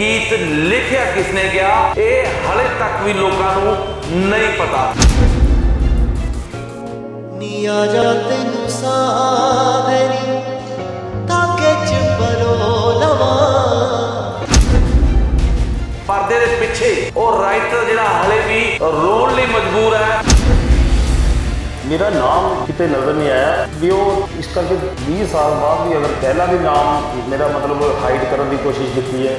ਗੀਤ ਲਿਖਿਆ ਕਿਸਨੇ ਗਿਆ ਇਹ ਹਲੇ ਤੱਕ ਵੀ ਲੋਕਾਂ ਨੂੰ ਨਹੀਂ ਪਤਾ। ਨੀ ਆ ਜਾ ਤੈਨੂੰ ਸਾਵਰੀ ਤਾਕੇ ਚ ਪਰੋ ਲਵਾ। ਪਰਦੇ ਦੇ ਪਿੱਛੇ ਉਹ ਰਾਈਟਰ ਜਿਹੜਾ ਹਲੇ ਵੀ ਰੋਣ ਲਈ ਮਜਬੂਰ ਹੈ। ਮੇਰਾ ਨਾਮ ਕਿਤੇ ਨਜ਼ਰ ਨਹੀਂ ਆਇਆ। ਵੀ ਉਹ ਇਸ ਕਰਕੇ 20 ਸਾਲ ਬਾਅਦ ਵੀ ਅਗਰ ਪਹਿਲਾਂ ਵੀ ਨਾਮ ਮੇਰਾ ਮਤਲਬ ਹਾਈਡ ਕਰਨ ਦੀ ਕੋਸ਼ਿਸ਼ ਕੀਤੀ ਹੈ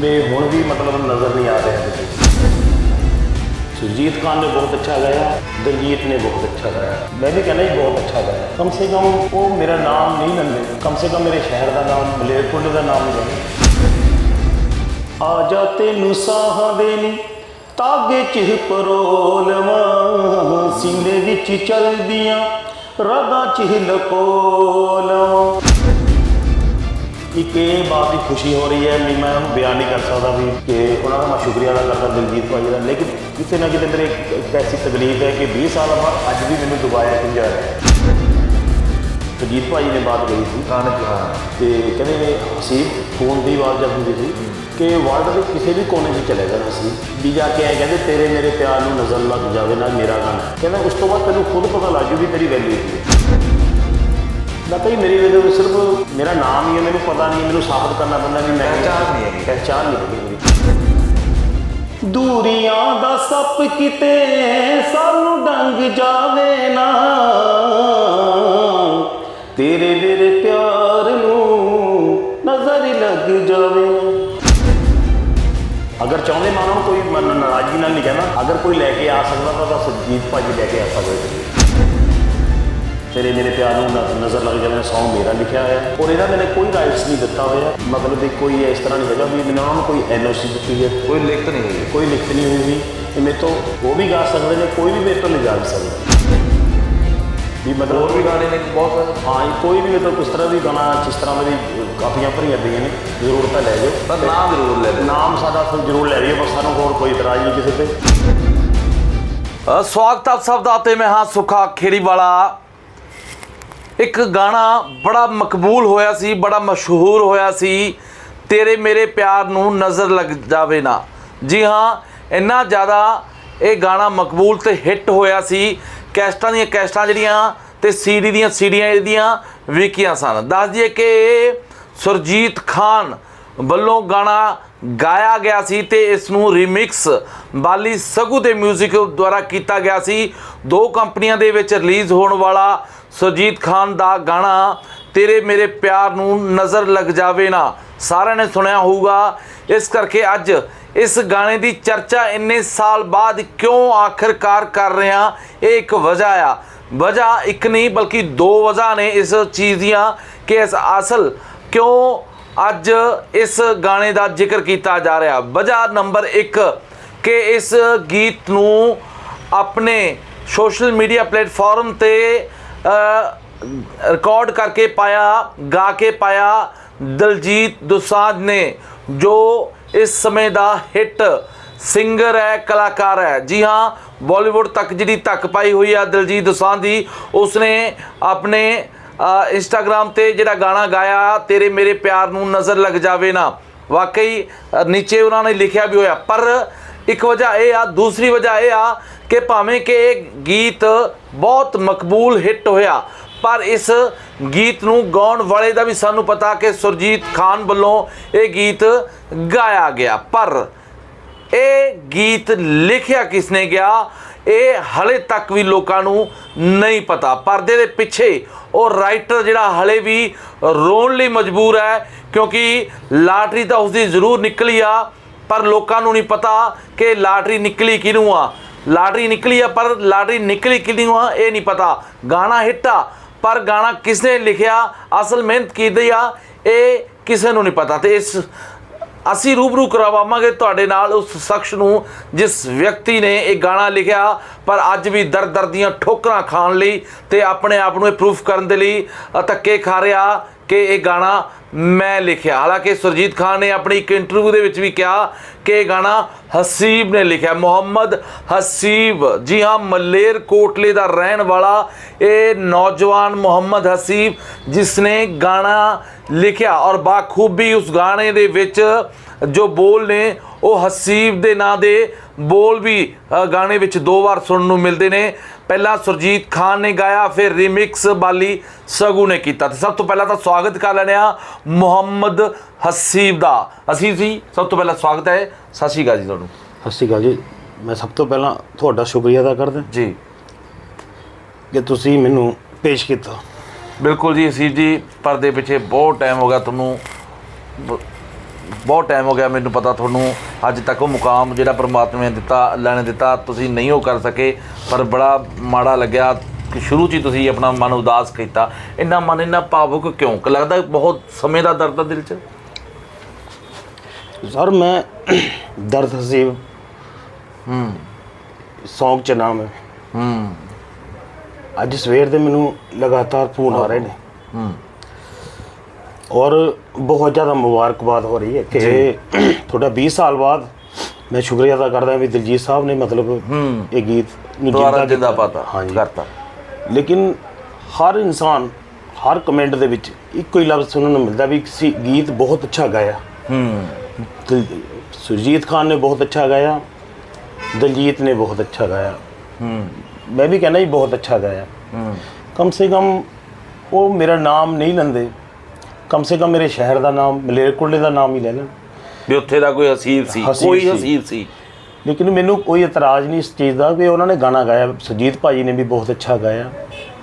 ਮੈਂ ਹੁਣ ਵੀ ਮਤਲਬ ਨਜ਼ਰ ਨਹੀਂ ਆ ਰਿਹਾ ਸੁਰਜੀਤ ਖਾਨ ਨੇ ਬਹੁਤ ਅੱਛਾ ਗਾਇਆ, ਦਲਜੀਤ ਨੇ ਬਹੁਤ ਅੱਛਾ ਗਾਇਆ। ਮੈਂ ਵੀ ਕਹਿੰਦਾ ਜੀ, ਬਹੁਤ ਅੱਛਾ ਗਾਇਆ। ਕਮ ਸੇ ਕਮ ਉਹ ਮੇਰਾ ਨਾਮ ਨਹੀਂ ਲੈਂਦੇ। ਕਮ ਸੇ ਕਮ ਮੇਰੇ ਸ਼ਹਿਰ ਦਾ ਨਾਮ ਮਲੇਰਕੋਟਲੇ ਦਾ ਨਾਮ ਲੈਂਦੇ। ਆ ਜਾ ਤੈਨੂੰ ਸਾਹਾਂ ਦੇ ਨੀ ਤਾਗੇ ਚ ਪਰੋਲਵਾਂ ਸੀਨੇ ਵਿੱਚ ਚਲਦੀਆਂ ਰਗਾਂ ਚ ਲਕੋਲਵਾਂ ਇੱਕ ਇਹ ਬਾਤ ਦੀ ਖੁਸ਼ੀ ਹੋ ਰਹੀ ਹੈ ਵੀ ਮੈਂ ਬਿਆਨ ਨਹੀਂ ਕਰ ਸਕਦਾ ਵੀ ਕਿ ਉਹਨਾਂ ਦਾ ਮੈਂ ਸ਼ੁਕਰੀਆ ਅਦਾ ਕਰਦਾ ਦਿਲਜੀਤ ਭਾਈ ਦਾ ਲੇਕਿਨ ਕਿਤੇ ਨਾ ਕਿਤੇ ਮੇਰੇ ਇੱਕ ਐਸੀ ਤਕਲੀਫ ਹੈ ਕਿ 20 ਸਾਲ ਬਾਅਦ ਅੱਜ ਵੀ ਮੈਨੂੰ ਦੁਬਾਰਾ ਆ ਰਿਹਾ ਹੈ। ਸੁਜੀਤ ਭਾਈ ਨੇ ਬਾਤ ਕਹੀ ਸੀ। ਗਾਣੇ ਚ? ਹਾਂ। ਤੇ ਕਹਿੰਦੇ ਸੀ ਫੋਨ ਦੀ ਆਵਾਜ਼ ਜਦ ਹੁੰਦੀ ਸੀ। ਕਿ ਵਰਲਡ ਦੇ ਕਿਸੇ ਵੀ ਕੋਨੇ 'ਚ ਚਲੇ ਜਾਣਾ ਸੀ ਵੀ ਜਾ ਕੇ ਆਏ ਕਹਿੰਦੇ ਤੇਰੇ ਮੇਰੇ ਪਿਆਰ ਨੂੰ ਨਜ਼ਰ ਲੱਗ ਜਾਵੇ ਨਾ ਮੇਰਾ ਗਾਣਾ ਕਹਿੰਦਾ ਉਸ ਤੋਂ ਬਾਅਦ ਤੈਨੂੰ ਖੁਦ ਪਤਾ ਲੱਗ ਜੂ ਵੀ ਤੇਰੀ ਵੈਲਿਊ ਕੀ ਹੈ। ਨਾ ਕਈ ਮੇਰੀ ਵੈਲਿਊ ਸਿਰਫ ਮੇਰਾ ਨਾਮ ਹੀ ਹੈ ਮੈਨੂੰ ਪਤਾ ਨਹੀਂ ਮੈਨੂੰ ਸਾਬਤ ਕਰਨਾ ਪੈਂਦਾ ਵੀ ਮੈਂ ਪਹਿਚਾਣ ਨਹੀਂ ਹੈਗੀ। ਪਹਿਚਾਣ ਨਹੀਂ ਹੈਗੀ ਮੇਰੀ। ਦੂਰੀਆਂ ਦਾ ਸੱਪ ਕਿਤੇ ਸਾਨੂੰ ਡੰਗ ਜਾਵੇ ਨਾ। ਤੇਰੇ ਮੇਰੇ ਪਿਆਰ ਨੂੰ ਨਜ਼ਰ ਹੀ ਲੱਗ ਜਾਵੇ ਅਗਰ ਚਾਹੁੰਦੇ ਮੈਂ ਉਹਨਾਂ ਨੂੰ ਕੋਈ ਮਨ ਨਾਰਾਜ਼ਗੀ ਨਾਲ ਨਹੀਂ ਕਹਿੰਦਾ ਅਗਰ ਕੋਈ ਲੈ ਕੇ ਆ ਸਕਦਾ ਤਾਂ ਤਾਂ ਸੁਰਜੀਤ ਭਾਜੀ ਲੈ ਕੇ ਆ ਸਕਦੇ ਸੀ ਤੇਰੇ ਮੇਰੇ ਪਿਆਰ ਨੂੰ ਨਜ਼ਰ ਲੱਗ ਜਾਵੇ ਸੌਂਗ ਮੇਰਾ ਲਿਖਿਆ ਹੋਇਆ ਔਰ ਇਹਦਾ ਮੈंने ਕੋਈ ਰਾਈਟਸ ਨਹੀਂ ਦਿੱਤਾ ਹੋਇਆ। ਮਤਲਬ ਵੀ ਕੋਈ ਇਸ ਤਰ੍ਹਾਂ ਨਹੀਂ ਹੈਗਾ ਵੀ ਮੈंने ਉਹਨਾਂ ਨੂੰ ਕੋਈ ਐਨਓਸੀ ਦਿੱਤੀ ਹੈ। ਕੋਈ ਲਿਖਤ ਨਹੀਂ ਹੈਗੀ ਕੋਈ ਲਿਖਤ ਨਹੀਂ ਹੋਈ ਵੀ। ਇਹ ਮੇਰੇ ਤੋਂ ਉਹ ਵੀ ਗਾ ਸਕਦੇ ਨੇ ਕੋਈ ਵੀ ਮੇਰੇ ਤੋਂ ਨਹੀਂ ਗਾ ਸਕਦਾ। ਵੀ ਹੋਰ ਮਤਲਬ ਵੀ ਗਾਣੇ ਨੇ ਬਹੁਤ ਸਾਰੇ। ਹਾਂ ਜੀ, ਕੋਈ ਵੀ ਤੋਂ ਕਿਸ ਤਰ੍ਹਾਂ ਵੀ ਗਾਣਾ ਜਿਸ ਤਰ੍ਹਾਂ ਮੇਰੀ ਕਾਪੀਆਂ ਭਰੀਆਂ ਪਈਆਂ ਨੇ ਜ਼ਰੂਰ ਤਾਂ ਲੈ ਜਾਓ। ਪਰ ਨਾਮ ਜ਼ਰੂਰ ਲੈ ਲਓ ਨਾਮ ਸਾਡਾ ਫਿਰ ਜ਼ਰੂਰ ਲੈ ਲਿਓ ਬਸ ਸਾਨੂੰ ਹੋਰ ਕੋਈ ਇਤਰਾਜ਼ ਨਹੀਂ ਕਿਸੇ ਤੇ। ਅ, ਸਵਾਗਤ ਆਪ ਸਭ ਦਾ ਤੇ ਮੈਂ ਹਾਂ ਸੁਖਾ ਖੇੜੀ ਵਾਲਾ ਇੱਕ ਗਾਣਾ ਬੜਾ ਮਕਬੂਲ ਹੋਇਆ ਸੀ ਬੜਾ ਮਸ਼ਹੂਰ ਹੋਇਆ ਸੀ। ਤੇਰੇ ਮੇਰੇ ਪਿਆਰ ਨੂੰ ਨਜ਼ਰ ਲੱਗ ਜਾਵੇ ਨਾ। ਜੀ ਹਾਂ ਇੰਨਾ ਜ਼ਿਆਦਾ ਇਹ ਗਾਣਾ ਮਕਬੂਲ ਤੇ ਹਿੱਟ ਹੋਇਆ ਸੀ। ਕੈਸਟਾਂ ਦੀਆਂ ਕੈਸਟਾਂ ਜਿਹੜੀਆਂ ਤੇ ਸੀਡੀ ਦੀਆਂ ਸੀਡੀਆਂ ਇਹਦੀਆਂ ਵਿਕੀਆਂ ਸਨ। ਦੱਸ ਦਈਏ ਕਿ ਸੁਰਜੀਤ ਖਾਨ ਵੱਲੋਂ ਗਾਣਾ ਗਾਇਆ ਗਿਆ ਸੀ ਤੇ ਇਸ ਨੂੰ ਰੀਮਿਕਸ ਬਾਲੀ ਸਗੂ ਦੇ 뮤직 ਦੁਆਰਾ ਕੀਤਾ ਗਿਆ ਸੀ। ਦੋ ਕੰਪਨੀਆਂ ਦੇ ਵਿੱਚ ਰਿਲੀਜ਼ ਹੋਣ ਵਾਲਾ ਸੁਰਜੀਤ ਖਾਨ ਦਾ ਗਾਣਾ ਤੇਰੇ ਮੇਰੇ ਪਿਆਰ ਨੂੰ ਨਜ਼ਰ ਲੱਗ ਜਾਵੇ ਨਾ। ਸਾਰਿਆਂ ਨੇ ਸੁਣਿਆ ਹੋਊਗਾ। ਇਸ ਕਰਕੇ ਅੱਜ ਇਸ ਗਾਣੇ ਦੀ ਚਰਚਾ ਇੰਨੇ ਸਾਲ ਬਾਅਦ ਕਿਉਂ ਆਖਰਕਾਰ ਕਰ ਰਹੇ? ਹਾਂ ਇਹ ਇੱਕ ਵਜ੍ਹਾ ਆ। ਵਜ੍ਹਾ ਇੱਕ ਨਹੀਂ, ਬਲਕਿ ਦੋ ਵਜ੍ਹਾ ਨੇ ਇਸ ਚੀਜ਼ ਦੀਆਂ ਕਿ ਇਸ ਅਸਲ ਕਿਉਂ ਅੱਜ ਇਸ ਗਾਣੇ ਦਾ ਜ਼ਿਕਰ ਕੀਤਾ ਜਾ ਰਿਹਾ। ਵਜ੍ਹਾ ਨੰਬਰ 1 ਕਿ ਇਸ ਗੀਤ ਨੂੰ ਆਪਣੇ ਸੋਸ਼ਲ ਮੀਡੀਆ ਪਲੇਟਫਾਰਮ ਤੇ ਰਿਕਾਰਡ ਕਰਕੇ ਪਾਇਆ, ਗਾ ਕੇ ਪਾਇਆ ਦਲਜੀਤ ਦੁਸਾਂਝ ਨੇ, ਜੋ ਇਸ ਸਮੇਂ ਦਾ ਹਿੱਟ ਸਿੰਗਰ ਹੈ, ਕਲਾਕਾਰ ਹੈ। ਜੀ ਹਾਂ, ਬਾਲੀਵੁੱਡ ਤੱਕ ਜਿਹੜੀ ਤੱਕ ਪਾਈ ਹੋਈ ਆ ਦਿਲਜੀਤ ਦੋਸਾਂਝ ਦੀ, ਉਸਨੇ ਆਪਣੇ ਇੰਸਟਾਗ੍ਰam ਤੇ ਜਿਹੜਾ ਗਾਣਾ ਗਾਇਆ, ਤੇਰੇ ਮੇਰੇ ਪਿਆਰ ਨੂੰ ਨਜ਼ਰ ਲੱਗ ਜਾਵੇ ਨਾ। ਵਾਕਈ ਨੀਚੇ ਉਹਨਾਂ ਨੇ ਲਿਖਿਆ ਵੀ ਹੋਇਆ। ਪਰ ਇੱਕ ਵਜ੍ਹਾ ਇਹ ਆ, ਦੂਸਰੀ ਵਜ੍ਹਾ ਇਹ ਆ ਕਿ ਭਾਵੇਂ ਕਿ ਇਹ ਗੀਤ ਬਹੁਤ ਮਕਬੂਲ ਹਿੱਟ ਹੋਇਆ ਪਰ ਇਸ ਗੀਤ ਨੂੰ ਗਾਉਣ ਵਾਲੇ ਦਾ ਵੀ ਸਾਨੂੰ ਪਤਾ ਕਿ ਸੁਰਜੀਤ ਖਾਨ ਵੱਲੋਂ ਇਹ ਗੀਤ ਗਾਇਆ ਗਿਆ। ਪਰ ਇਹ ਗੀਤ ਲਿਖਿਆ ਕਿਸਨੇ ਗਿਆ, ਇਹ ਹਲੇ ਤੱਕ ਵੀ ਲੋਕਾਂ ਨੂੰ ਨਹੀਂ ਪਤਾ। ਪਰਦੇ ਦੇ ਪਿੱਛੇ ਉਹ ਰਾਈਟਰ ਜਿਹੜਾ ਹਲੇ ਵੀ ਰੋਣ ਲਈ ਮਜਬੂਰ ਹੈ, ਕਿਉਂਕਿ ਲਾਟਰੀ ਤਾਂ ਉਸਦੀ ਜ਼ਰੂਰ ਨਿਕਲੀ ਆ, ਪਰ ਲੋਕਾਂ ਨੂੰ ਨਹੀਂ ਪਤਾ ਕਿ ਲਾਟਰੀ ਨਿਕਲੀ ਕਿਹਨੂੰ ਆ। ਲਾਟਰੀ ਨਿਕਲੀ ਆ, ਪਰ ਲਾਟਰੀ ਨਿਕਲੀ ਕਿਹਨੂੰ ਆ, ਇਹ ਨਹੀਂ ਪਤਾ। ਗਾਣਾ ਹਿੱਟ ਆ ਪਰ ਗਾਣਾ ਕਿਸਨੇ ਲਿਖਿਆ, ਅਸਲ ਮਿਹਨਤ ਕੀਤੀ ਆ, ਇਹ ਕਿਸੇ ਨੂੰ ਨਹੀਂ ਪਤਾ। ਤੇ ਇਸ ਅਸੀਂ ਰੂਬਰੂ ਕਰਵਾਵਾਂਗੇ ਤੁਹਾਡੇ ਨਾਲ ਉਸ ਸ਼ਖਸ ਨੂੰ ਜਿਸ ਵਿਅਕਤੀ ਨੇ ਇਹ ਗਾਣਾ ਲਿਖਿਆ, ਪਰ ਅੱਜ ਵੀ ਦਰ ਦਰ ਦੀਆਂ ਠੋਕਰਾਂ ਖਾਣ ਲਈ ਤੇ ਆਪਣੇ ਆਪ ਨੂੰ ਇਹ ਪ੍ਰੂਫ ਕਰਨ ਦੇ ਲਈ ਧੱਕੇ ਖਾ ਰਿਹਾ ਕਿ ਇਹ ਗਾਣਾ ਮੈਂ ਲਿਖਿਆ। ਹਾਲਾਂਕਿ ਸੁਰਜੀਤ ਖਾਨ ਨੇ ਆਪਣੀ ਇੱਕ ਇੰਟਰਵਿਊ ਦੇ ਵਿੱਚ ਵੀ ਕਿਹਾ ਕਿ ਇਹ ਗਾਣਾ ਹਸੀਬ ਨੇ ਲਿਖਿਆ। ਮੁਹੰਮਦ ਹਸੀਬ। ਜੀ ਹਾਂ, ਮਲੇਰ ਕੋਟਲੇ ਦਾ ਰਹਿਣ ਵਾਲਾ ਇਹ ਨੌਜਵਾਨ ਮੁਹੰਮਦ ਹਸੀਬ ਜਿਸ ਨੇ ਗਾਣਾ ਲਿਖਿਆ ਔਰ ਬਾਖੂਬੀ ਉਸ ਗਾਣੇ ਦੇ ਵਿੱਚ ਜੋ ਬੋਲ ਨੇ, ਉਹ ਹਸੀਬ ਦੇ ਨਾਂ ਦੇ ਬੋਲ ਵੀ ਗਾਣੇ ਵਿੱਚ ਦੋ ਵਾਰ ਸੁਣਨ ਨੂੰ ਮਿਲਦੇ ਨੇ। ਪਹਿਲਾਂ ਸੁਰਜੀਤ ਖਾਨ ਨੇ ਗਾਇਆ ਫਿਰ ਰੀਮਿਕਸ ਬਾਲੀ ਸਗੂ ਨੇ ਕੀਤਾ। ਤੇ ਸਭ ਤੋਂ ਪਹਿਲਾਂ ਤਾਂ ਸਵਾਗਤ ਕਰ ਲੈਣੇ ਆ ਮੁਹੰਮਦ ਹਸੀਬ ਦਾ। ਅਸੀਂ ਜੀ ਸਭ ਤੋਂ ਪਹਿਲਾਂ ਸਵਾਗਤ ਹੈ। ਸਤਿ ਸ਼੍ਰੀ ਅਕਾਲ ਜੀ ਤੁਹਾਨੂੰ। ਸਤਿ ਸ਼੍ਰੀ ਅਕਾਲ ਜੀ। ਮੈਂ ਸਭ ਤੋਂ ਪਹਿਲਾਂ ਤੁਹਾਡਾ ਸ਼ੁਕਰੀਆ ਅਦਾ ਕਰਦਾ। ਜੀ। ਕਿ ਤੁਸੀਂ ਮੈਨੂੰ ਪੇਸ਼ ਕੀਤਾ। ਬਿਲਕੁਲ ਜੀ ਹਸੀਬ ਜੀ ਪਰਦੇ ਪਿੱਛੇ ਬਹੁਤ ਟਾਈਮ ਹੋ ਗਿਆ ਤੁਹਾਨੂੰ। ਬਹੁਤ ਟਾਈਮ ਹੋ ਗਿਆ ਮੈਨੂੰ ਪਤਾ ਤੁਹਾਨੂੰ। ਅੱਜ ਤੱਕ ਉਹ ਮੁਕਾਮ ਜਿਹੜਾ ਪ੍ਰਮਾਤਮਾ ਨੇ ਦਿੱਤਾ ਅੱਲਾ ਨੇ ਦਿੱਤਾ ਤੁਸੀਂ ਨਹੀਂ ਉਹ ਕਰ ਸਕੇ ਪਰ ਬੜਾ ਮਾੜਾ ਲੱਗਿਆ ਕਿ ਸ਼ੁਰੂ 'ਚ ਹੀ ਤੁਸੀਂ ਆਪਣਾ ਮਨ ਉਦਾਸ ਕੀਤਾ। ਇੰਨਾ ਮਨ ਇੰਨਾ ਭਾਵੁਕ ਕਿਉਂ? ਕਿ ਲੱਗਦਾ ਬਹੁਤ ਸਮੇਂ ਦਾ ਦਰਦ ਆ ਦਿਲ 'ਚ? ਸਰ ਮੈਂ ਦਰਦ ਹਸੀਬ। ਹੂੰ। ਸੌਂਗ ਚ ਨਾਮ ਹੈ। ਹੂੰ। ਅੱਜ ਸਵੇਰ ਦੇ ਮੈਨੂੰ ਲਗਾਤਾਰ ਫੋਨ ਆ ਰਹੇ ਨੇ। ਹੂੰ। ਔਰ ਬਹੁਤ ਜ਼ਿਆਦਾ ਮੁਬਾਰਕਬਾਦ ਹੋ ਰਹੀ ਹੈ ਕਿ ਤੁਹਾਡਾ 20 ਸਾਲ ਬਾਅਦ ਮੈਂ ਸ਼ੁਕਰੀਆ ਅਦਾ ਕਰਦਾ ਵੀ ਦਿਲਜੀਤ ਸਾਹਿਬ ਨੇ ਮਤਲਬ ਇਹ ਗੀਤ ਨੂੰ ਜਿੰਦਾ। ਪਾਤਾ ਹਾਂਜੀ। ਕਰਤਾ। ਲੇਕਿਨ ਹਰ ਇਨਸਾਨ ਹਰ ਕਮੈਂਟ ਦੇ ਵਿੱਚ ਇੱਕੋ ਹੀ ਲਫ਼ਜ਼ ਸੁਣਨ ਨੂੰ ਮਿਲਦਾ ਵੀ ਕਿਸੇ ਗੀਤ ਬਹੁਤ ਅੱਛਾ ਗਾਇਆ। ਹੂੰ। ਸੁਰਜੀਤ ਖਾਨ ਨੇ ਬਹੁਤ ਅੱਛਾ ਗਾਇਆ ਦਲਜੀਤ ਨੇ ਬਹੁਤ ਅੱਛਾ ਗਾਇਆ। ਹੂੰ। ਮੈਂ ਵੀ ਕਹਿੰਦਾ ਜੀ ਬਹੁਤ ਅੱਛਾ ਗਾਇਆ। ਹੂੰ। ਕਮ ਸੇ ਕਮ ਉਹ ਮੇਰਾ ਨਾਮ ਨਹੀਂ ਲੈਂਦੇ। ਕਮ ਸੇ ਕਮ ਮੇਰੇ ਸ਼ਹਿਰ ਦਾ ਨਾਮ ਮਲੇਰਕੋਟਲੇ ਦਾ ਨਾਮ ਹੀ ਲੈ ਲੈਣ। ਵੀ ਉੱਥੇ ਦਾ ਕੋਈ ਹਸੀਬ ਸੀ ਹਸੀਬ ਕੋਈ ਸੀ। ਹਸੀਬ ਸੀ। ਲੇਕਿਨ ਮੈਨੂੰ ਕੋਈ ਇਤਰਾਜ਼ ਨਹੀਂ ਇਸ ਚੀਜ਼ ਦਾ ਕਿ ਉਹਨਾਂ ਨੇ ਗਾਣਾ ਗਾਇਆ। ਸੁਰਜੀਤ ਭਾਜੀ ਨੇ ਵੀ ਬਹੁਤ ਅੱਛਾ ਗਾਇਆ।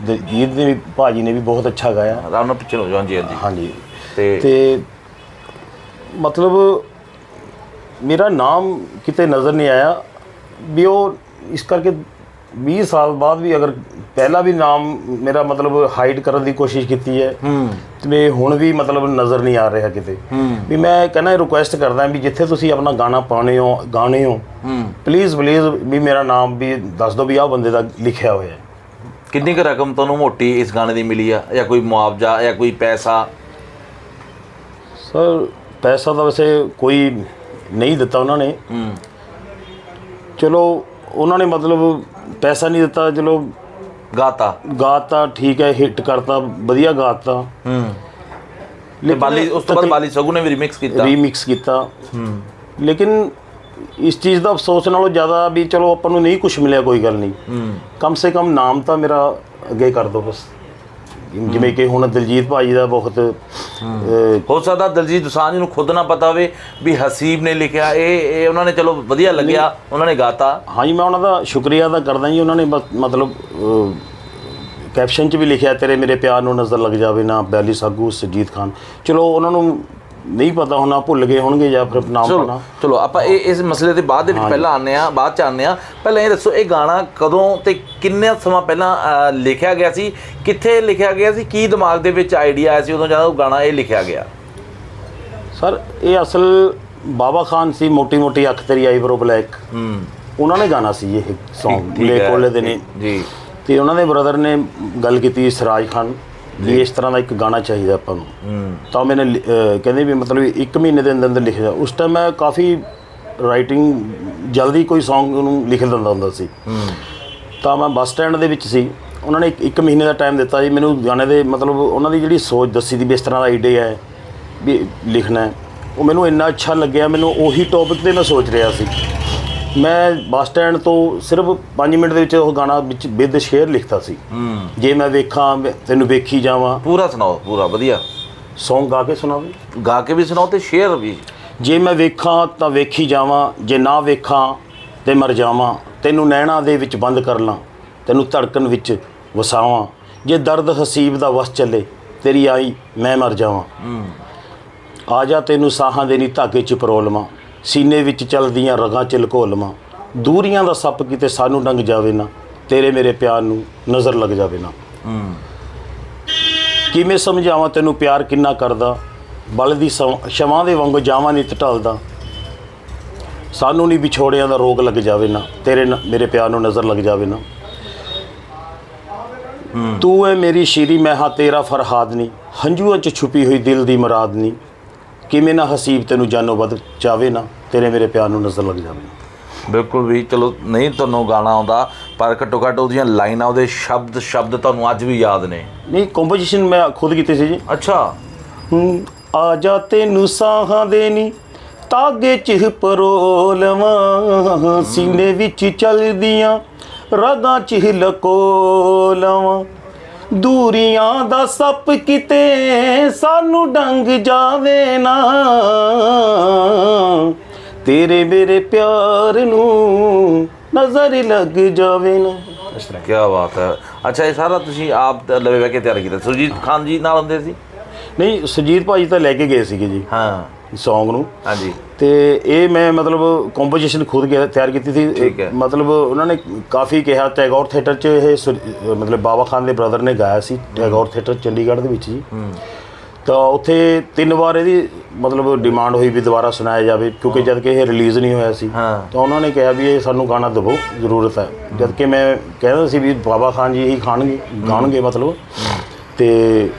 ਦਲਜੀਤ ਨੇ ਵੀ ਭਾਜੀ ਨੇ ਵੀ ਬਹੁਤ ਅੱਛਾ ਗਾਇਆ। ਆਰਾਮ ਨਾਲ ਪਿੱਛੇ ਹੋ ਜਾਓ ਹਾਂਜੀ ਹਾਂਜੀ। ਹਾਂਜੀ। ਤੇ ਤੇ ਮਤਲਬ ਮੇਰਾ ਨਾਮ ਕਿਤੇ ਨਜ਼ਰ ਨਹੀਂ ਆਇਆ। ਵੀ ਉਹ ਇਸ ਕਰਕੇ 20 ਸਾਲ ਬਾਅਦ ਵੀ ਅਗਰ ਪਹਿਲਾਂ ਵੀ ਨਾਮ ਮੇਰਾ ਮਤਲਬ ਹਾਈਡ ਕਰਨ ਦੀ ਕੋਸ਼ਿਸ਼ ਕੀਤੀ ਹੈ। ਹੂੰ। ਤੇ ਹੁਣ ਵੀ ਮਤਲਬ ਨਜ਼ਰ ਨਹੀਂ ਆ ਰਿਹਾ ਕਿਤੇ। ਵੀ ਮੈਂ ਕਹਿੰਦਾ ਰਿਕੁਐਸਟ ਕਰਦਾ ਵੀ ਜਿੱਥੇ ਤੁਸੀਂ ਆਪਣਾ ਗਾਣਾ ਪਾਉਣੇ ਹੋ ਗਾਣੇ ਹੋ ਹੂੰ। ਪਲੀਜ਼ ਪਲੀਜ਼ ਵੀ ਮੇਰਾ ਨਾਮ ਵੀ ਦੱਸ ਦਿਓ ਵੀ ਆਹ ਬੰਦੇ ਦਾ ਲਿਖਿਆ ਹੋਇਆ ਹੈ। ਕਿੰਨੀ ਕੁ ਰਕਮ ਤੁਹਾਨੂੰ ਮੋਟੀ ਇਸ ਗਾਣੇ ਦੀ ਮਿਲੀ ਆ? ਜਾਂ ਕੋਈ ਮੁਆਵਜ਼ਾ ਜਾਂ ਕੋਈ ਪੈਸਾ? ਸਰ ਪੈਸਾ ਤਾਂ ਵੈਸੇ ਕੋਈ ਨਹੀਂ ਦਿੱਤਾ ਉਹਨਾਂ ਨੇ। ਹੂੰ। ਚਲੋ ਉਹਨਾਂ ਨੇ ਮਤਲਬ ਪੈਸਾ ਨਹੀਂ ਦਿੱਤਾ ਚਲੋ ਗਾਤਾ। ਗਾਤਾ ਠੀਕ ਹੈ ਹਿੱਟ ਕਰਤਾ ਵਧੀਆ ਗਾਤਾ। ਹੂੰ। ਤੇ ਬਾਲੀ ਉਸ ਤੋਂ ਬਾਅਦ ਬਾਲੀ ਸਗੂ ਨੇ ਵੀ ਰਿਮਿਕਸ ਕੀਤਾ। ਰੀਮਿਕਸ ਕੀਤਾ। ਹੂੰ। ਲੇਕਿਨ ਇਸ ਚੀਜ਼ ਦਾ ਅਫਸੋਸ ਨਾਲੋਂ ਜ਼ਿਆਦਾ ਵੀ ਚਲੋ ਆਪਾਂ ਨੂੰ ਨਹੀਂ ਕੁਝ ਮਿਲਿਆ ਕੋਈ ਗੱਲ ਨਹੀਂ। ਹੂੰ। ਕਮ ਸੇ ਕਮ ਨਾਮ ਤਾਂ ਮੇਰਾ ਅੱਗੇ ਕਰ ਦਿਓ ਬਸ। ਜਿਵੇਂ ਕਿ ਹੁਣ ਦਿਲਜੀਤ ਭਾਜੀ ਦਾ ਬਹੁਤ ਹੋ। ਸਕਦਾ ਦਲਜੀਤ ਦੋਸਾਂਝ ਨੂੰ ਖੁਦ ਨਾ ਪਤਾ ਹੋਵੇ ਵੀ ਹਸੀਬ ਨੇ ਲਿਖਿਆ ਇਹ ਇਹ ਉਹਨਾਂ ਨੇ ਚਲੋ ਵਧੀਆ ਲੱਗਿਆ ਉਹਨਾਂ ਨੇ ਗਾਤਾ। ਹਾਂਜੀ ਮੈਂ ਉਹਨਾਂ ਦਾ ਸ਼ੁਕਰੀਆ ਅਦਾ ਕਰਦਾ ਜੀ ਉਹਨਾਂ ਨੇ ਮਤਲਬ ਕੈਪਸ਼ਨ 'ਚ ਵੀ ਲਿਖਿਆ ਤੇਰੇ ਮੇਰੇ ਪਿਆਰ ਨੂੰ ਨਜ਼ਰ ਲੱਗ ਜਾਵੇ ਨਾ ਬੈਲੀ ਸਾਗੂ ਸੁਰਜੀਤ ਖਾਨ। ਚਲੋ ਉਹਨਾਂ ਨੂੰ ਨਹੀਂ ਪਤਾ ਹੋਣਾ ਭੁੱਲ ਗਏ ਹੋਣਗੇ ਜਾਂ ਫਿਰ ਨਾਮ ਪਤਾ। ਚਲੋ ਆਪਾਂ ਇਹ ਇਸ ਮਸਲੇ ਦੇ ਬਾਅਦ ਦੇ ਵਿੱਚ ਪਹਿਲਾਂ ਆਉਂਦੇ ਆ ਬਾਅਦ ਚ ਆਉਂਦੇ ਆ ਪਹਿਲਾਂ ਇਹ ਦੱਸੋ ਇਹ ਗਾਣਾ ਕਦੋਂ ਤੇ ਕਿੰਨੇ ਸਮਾਂ ਪਹਿਲਾਂ ਅਹ, ਲਿਖਿਆ ਗਿਆ ਸੀ? ਕਿੱਥੇ ਲਿਖਿਆ ਗਿਆ ਸੀ? ਕੀ ਦਿਮਾਗ ਦੇ ਵਿੱਚ ਆਈਡੀਆ ਆਇਆ ਸੀ ਉਦੋਂ ਜਦੋਂ ਉਹ ਗਾਣਾ ਇਹ ਲਿਖਿਆ ਗਿਆ? ਸਰ ਇਹ ਅਸਲ ਬਾਬਾ ਖਾਨ ਸੀ ਮੋਟੀ ਮੋਟੀ ਅੱਖ ਤੇਰੀ ਆਈਬਰੋ ਬਲੈਕ। ਹੂੰ। ਉਹਨਾਂ ਨੇ ਗਾਣਾ ਸੀ ਇਹ ਹੈ। ਲੈ ਕੋਲੇ ਦੇ ਨੇ। ਜੀ। ਤੇ ਉਹਨਾਂ ਦੇ ਬ੍ਰਦਰ ਨੇ ਗੱਲ ਕੀਤੀ ਸਰਾਜ ਖਾਨ। ਵੀ ਇਸ ਤਰ੍ਹਾਂ ਦਾ ਇੱਕ ਗਾਣਾ ਚਾਹੀਦਾ ਆਪਾਂ ਨੂੰ। ਤਾਂ ਮੈंने ਲਿ- ਅਹ ਕਹਿੰਦੇ ਵੀ ਮਤਲਬ ਇੱਕ ਮਹੀਨੇ ਦੇ ਅੰਦਰ ਅੰਦਰ ਲਿਖ ਜਾ ਉਸ ਟਾਈਮ ਮੈਂ ਕਾਫੀ ਰਾਈਟਿੰਗ ਜਲਦੀ ਕੋਈ Song ਨੂੰ ਲਿਖ ਦਿੰਦਾ ਹੁੰਦਾ ਸੀ। ਤਾਂ ਮੈਂ ਬੱਸ ਸਟੈਂਡ ਦੇ ਵਿੱਚ ਸੀ। ਉਹਨਾਂ ਨੇ ਇੱਕ- ਇੱਕ ਮਹੀਨੇ ਦਾ ਟਾਈਮ ਦਿੱਤਾ ਜੀ। ਮੈਨੂੰ ਗਾਣੇ ਦੇ ਮਤਲਬ ਉਹਨਾਂ ਦੀ ਜਿਹੜੀ ਸੋਚ ਦੱਸੀ ਦੀ ਵੀ ਇਸ ਤਰ੍ਹਾਂ ਦਾ ਆਈਡੀਆ ਹੈ ਵੀ ਲਿਖਣਾ ਹੈ। ਉਹ ਮੈਨੂੰ ਇੰਨਾ ਅੱਛਾ ਲੱਗਿਆ। ਮੈਨੂੰ ਉਹੀ ਟੌਪਿਕ ਤੇ ਮੈਂ ਸੋਚ ਰਿਹਾ ਸੀ। ਮੈਂ ਬੱਸ ਸਟੈਂਡ ਤੋਂ ਸਿਰਫ 5 ਮਿੰਟ ਦੇ ਵਿੱਚ ਉਹ ਗਾਣਾ ਵਿੱਚ ਵਿਦ ਸ਼ੇਅਰ ਲਿਖਤਾ ਸੀ। ਹੂੰ। ਜੇ ਮੈਂ ਵੇਖਾਂ ਮੈਂ ਤੈਨੂੰ ਵੇਖੀ ਜਾਵਾਂ। ਪੂਰਾ ਸੁਣਾਓ ਪੂਰਾ ਵਧੀਆ। Song ਗਾ ਕੇ ਸੁਣਾਵੇ ਗਾ ਕੇ ਵੀ ਸੁਣਾਓ ਤੇ ਸ਼ੇਅਰ ਵੀ। ਜੇ ਮੈਂ ਵੇਖਾਂ ਤਾਂ ਵੇਖੀ ਜਾਵਾਂ ਜੇ ਨਾ ਵੇਖਾਂ ਤੇ ਮਰ ਜਾਵਾਂ। ਤੈਨੂੰ ਨੈਣਾ ਦੇ ਵਿੱਚ ਬੰਦ ਕਰ ਲਾਂ ਤੈਨੂੰ ਧੜਕਣ ਵਿੱਚ ਵਸਾਵਾਂ। ਜੇ ਦਰਦ ਹਸੀਬ ਦਾ ਵਸ ਚੱਲੇ ਤੇਰੀ ਆਈ ਮੈਂ ਮਰ ਜਾਵਾਂ। ਆ ਜਾ ਤੈਨੂੰ ਸਾਹਾਂ ਦੇ ਨੀ ਧਾਗੇ ਚ ਪਰੋ ਲਵਾਂ। ਸੀਨੇ ਵਿੱਚ ਚਲਦੀਆਂ ਰਗਾਂ ਚ ਲਕੋ ਲਵਾਂ। ਦੂਰੀਆਂ ਦਾ ਸੱਪ ਕਿਤੇ ਸਾਨੂੰ ਡੰਗ ਜਾਵੇ ਨਾ ਤੇਰੇ ਮੇਰੇ ਪਿਆਰ ਨੂੰ ਨਜ਼ਰ ਲੱਗ ਜਾਵੇ ਨਾ। ਹੂੰ। ਕਿਵੇਂ ਸਮਝਾਵਾਂ ਤੈਨੂੰ ਪਿਆਰ ਕਿੰਨਾ ਕਰਦਾ? ਬਲ ਦੀ ਸ਼ਵਾਂ ਦੇ ਵਾਂਗੂ ਜਾਵਾਂ ਨਹੀਂ ਟਟਲਦਾ ਸਾਨੂੰ ਨਹੀਂ ਵਿਛੋੜਿਆਂ ਦਾ ਰੋਗ ਲੱਗ ਜਾਵੇ ਨਾ ਤੇਰੇ ਮੇਰੇ ਪਿਆਰ ਨੂੰ ਨਜ਼ਰ ਲੱਗ ਜਾਵੇ ਨਾ। ਤੂੰ ਹੈ ਮੇਰੀ ਸ਼ੀਰੀ ਮੈਂ ਹਾਂ ਤੇਰਾ ਫਰਹਾਦ ਨਹੀਂ ਹੰਝੂਆਂ 'ਚ ਛੁਪੀ ਹੋਈ ਦਿਲ ਦੀ ਮੁਰਾਦ ਨਹੀਂ ਕਿਵੇਂ ਨਾ ਹਸੀਬ ਤੈਨੂੰ ਜਾਨੋ ਵੱਧ ਚਾਵੇ ਨਾ ਤੇਰੇ ਮੇਰੇ ਪਿਆਰ ਨੂੰ ਨਜ਼ਰ ਲੱਗ ਜਾਵੇ ਬਿਲਕੁਲ ਵੀ ਚਲੋ ਨਹੀਂ ਤੁਹਾਨੂੰ ਗਾਣਾ ਆਉਂਦਾ ਪਰ ਘੱਟੋ ਘੱਟ ਉਹਦੀਆਂ ਲਾਈਨਾਂ ਉਹਦੇ ਸ਼ਬਦ ਸ਼ਬਦ ਤੁਹਾਨੂੰ ਅੱਜ ਵੀ ਯਾਦ ਨੇ। ਨਹੀਂ ਕੰਪੋਜੀਸ਼ਨ ਮੈਂ ਖੁਦ ਕੀਤੀ ਸੀ ਜੀ। ਅੱਛਾ। ਹੂੰ, ਆ ਜਾ ਤੈਨੂੰ ਸਾਹਾਂ ਦੇ ਨੀ ਤਾਗੇ ਚ ਪਰੋ ਲਵਾਂ ਸੀਨੇ ਵਿੱਚ ਚਲਦੀਆਂ ਰਗਾਂ ਚ ਲਕੋ ਲਵਾਂ ਦੂਰੀਆਂ ਦਾ ਸੱਪ ਕਿਤੇ ਸਾਨੂੰ ਡੰਗ ਜਾਵੇ ਨਾ। ਤੇਰੇ ਮੇਰੇ ਪਿਆਰ ਨੂੰ ਨਜ਼ਰ ਲੱਗ ਜਾਵੇ ਨਾ। ਕੀ ਬਾਤ ਹੈ। ਅੱਛਾ ਇਹ ਸਾਰਾ ਤੁਸੀਂ ਆਪ ਲਵੇ ਬਹਿ ਕੇ ਤਿਆਰ ਕੀਤਾ। ਸੁਰਜੀਤ ਖਾਨ ਜੀ ਨਾਲ ਹੁੰਦੇ ਸੀ? ਨਹੀਂ ਸੁਜੀਤ ਭਾਜੀ ਤਾਂ ਲੈ ਕੇ ਗਏ ਸੀਗੇ ਜੀ। ਹਾਂ। Song ਨੂੰ। ਹਾਂਜੀ। ਤੇ ਇਹ ਮੈਂ ਮਤਲਬ ਕੰਪੋਜੀਸ਼ਨ ਖੁਦ ਤਿਆਰ ਕੀਤੀ ਸੀ। ਮਤਲਬ ਉਹਨਾਂ ਨੇ ਕਾਫੀ ਕਿਹਾ ਟੈਗੋਰ ਥੀਏਟਰ 'ਚ ਇਹ ਮਤਲਬ ਬਾਬਾ ਖਾਨ ਦੇ ਬ੍ਰਦਰ ਨੇ ਗਾਇਆ ਸੀ ਟੈਗੋਰ ਥੀਏਟਰ ਚੰਡੀਗੜ੍ਹ ਦੇ ਵਿੱਚ ਜੀ। ਤਾਂ ਉੱਥੇ ਤਿੰਨ ਵਾਰ ਇਹਦੀ ਮਤਲਬ ਡਿਮਾਂਡ ਹੋਈ ਵੀ ਦੁਬਾਰਾ ਸੁਣਾਇਆ ਜਾਵੇ ਕਿਉਂਕਿ ਜਦ ਕਿ ਇਹ ਰਿਲੀਜ਼ ਨਹੀਂ ਹੋਇਆ ਸੀ। ਤਾਂ ਉਹਨਾਂ ਨੇ ਕਿਹਾ ਵੀ ਇਹ ਸਾਨੂੰ ਗਾਣਾ ਦਿਵੋ ਜ਼ਰੂਰਤ ਹੈ। ਜਦ ਕਿ ਮੈਂ ਕਹਿੰਦਾ ਸੀ ਵੀ ਬਾਬਾ ਖਾਨ ਜੀ ਹੀ ਖਾਣਗੇ ਗਾਣਗੇ ਮਤਲਬ। ਤੇ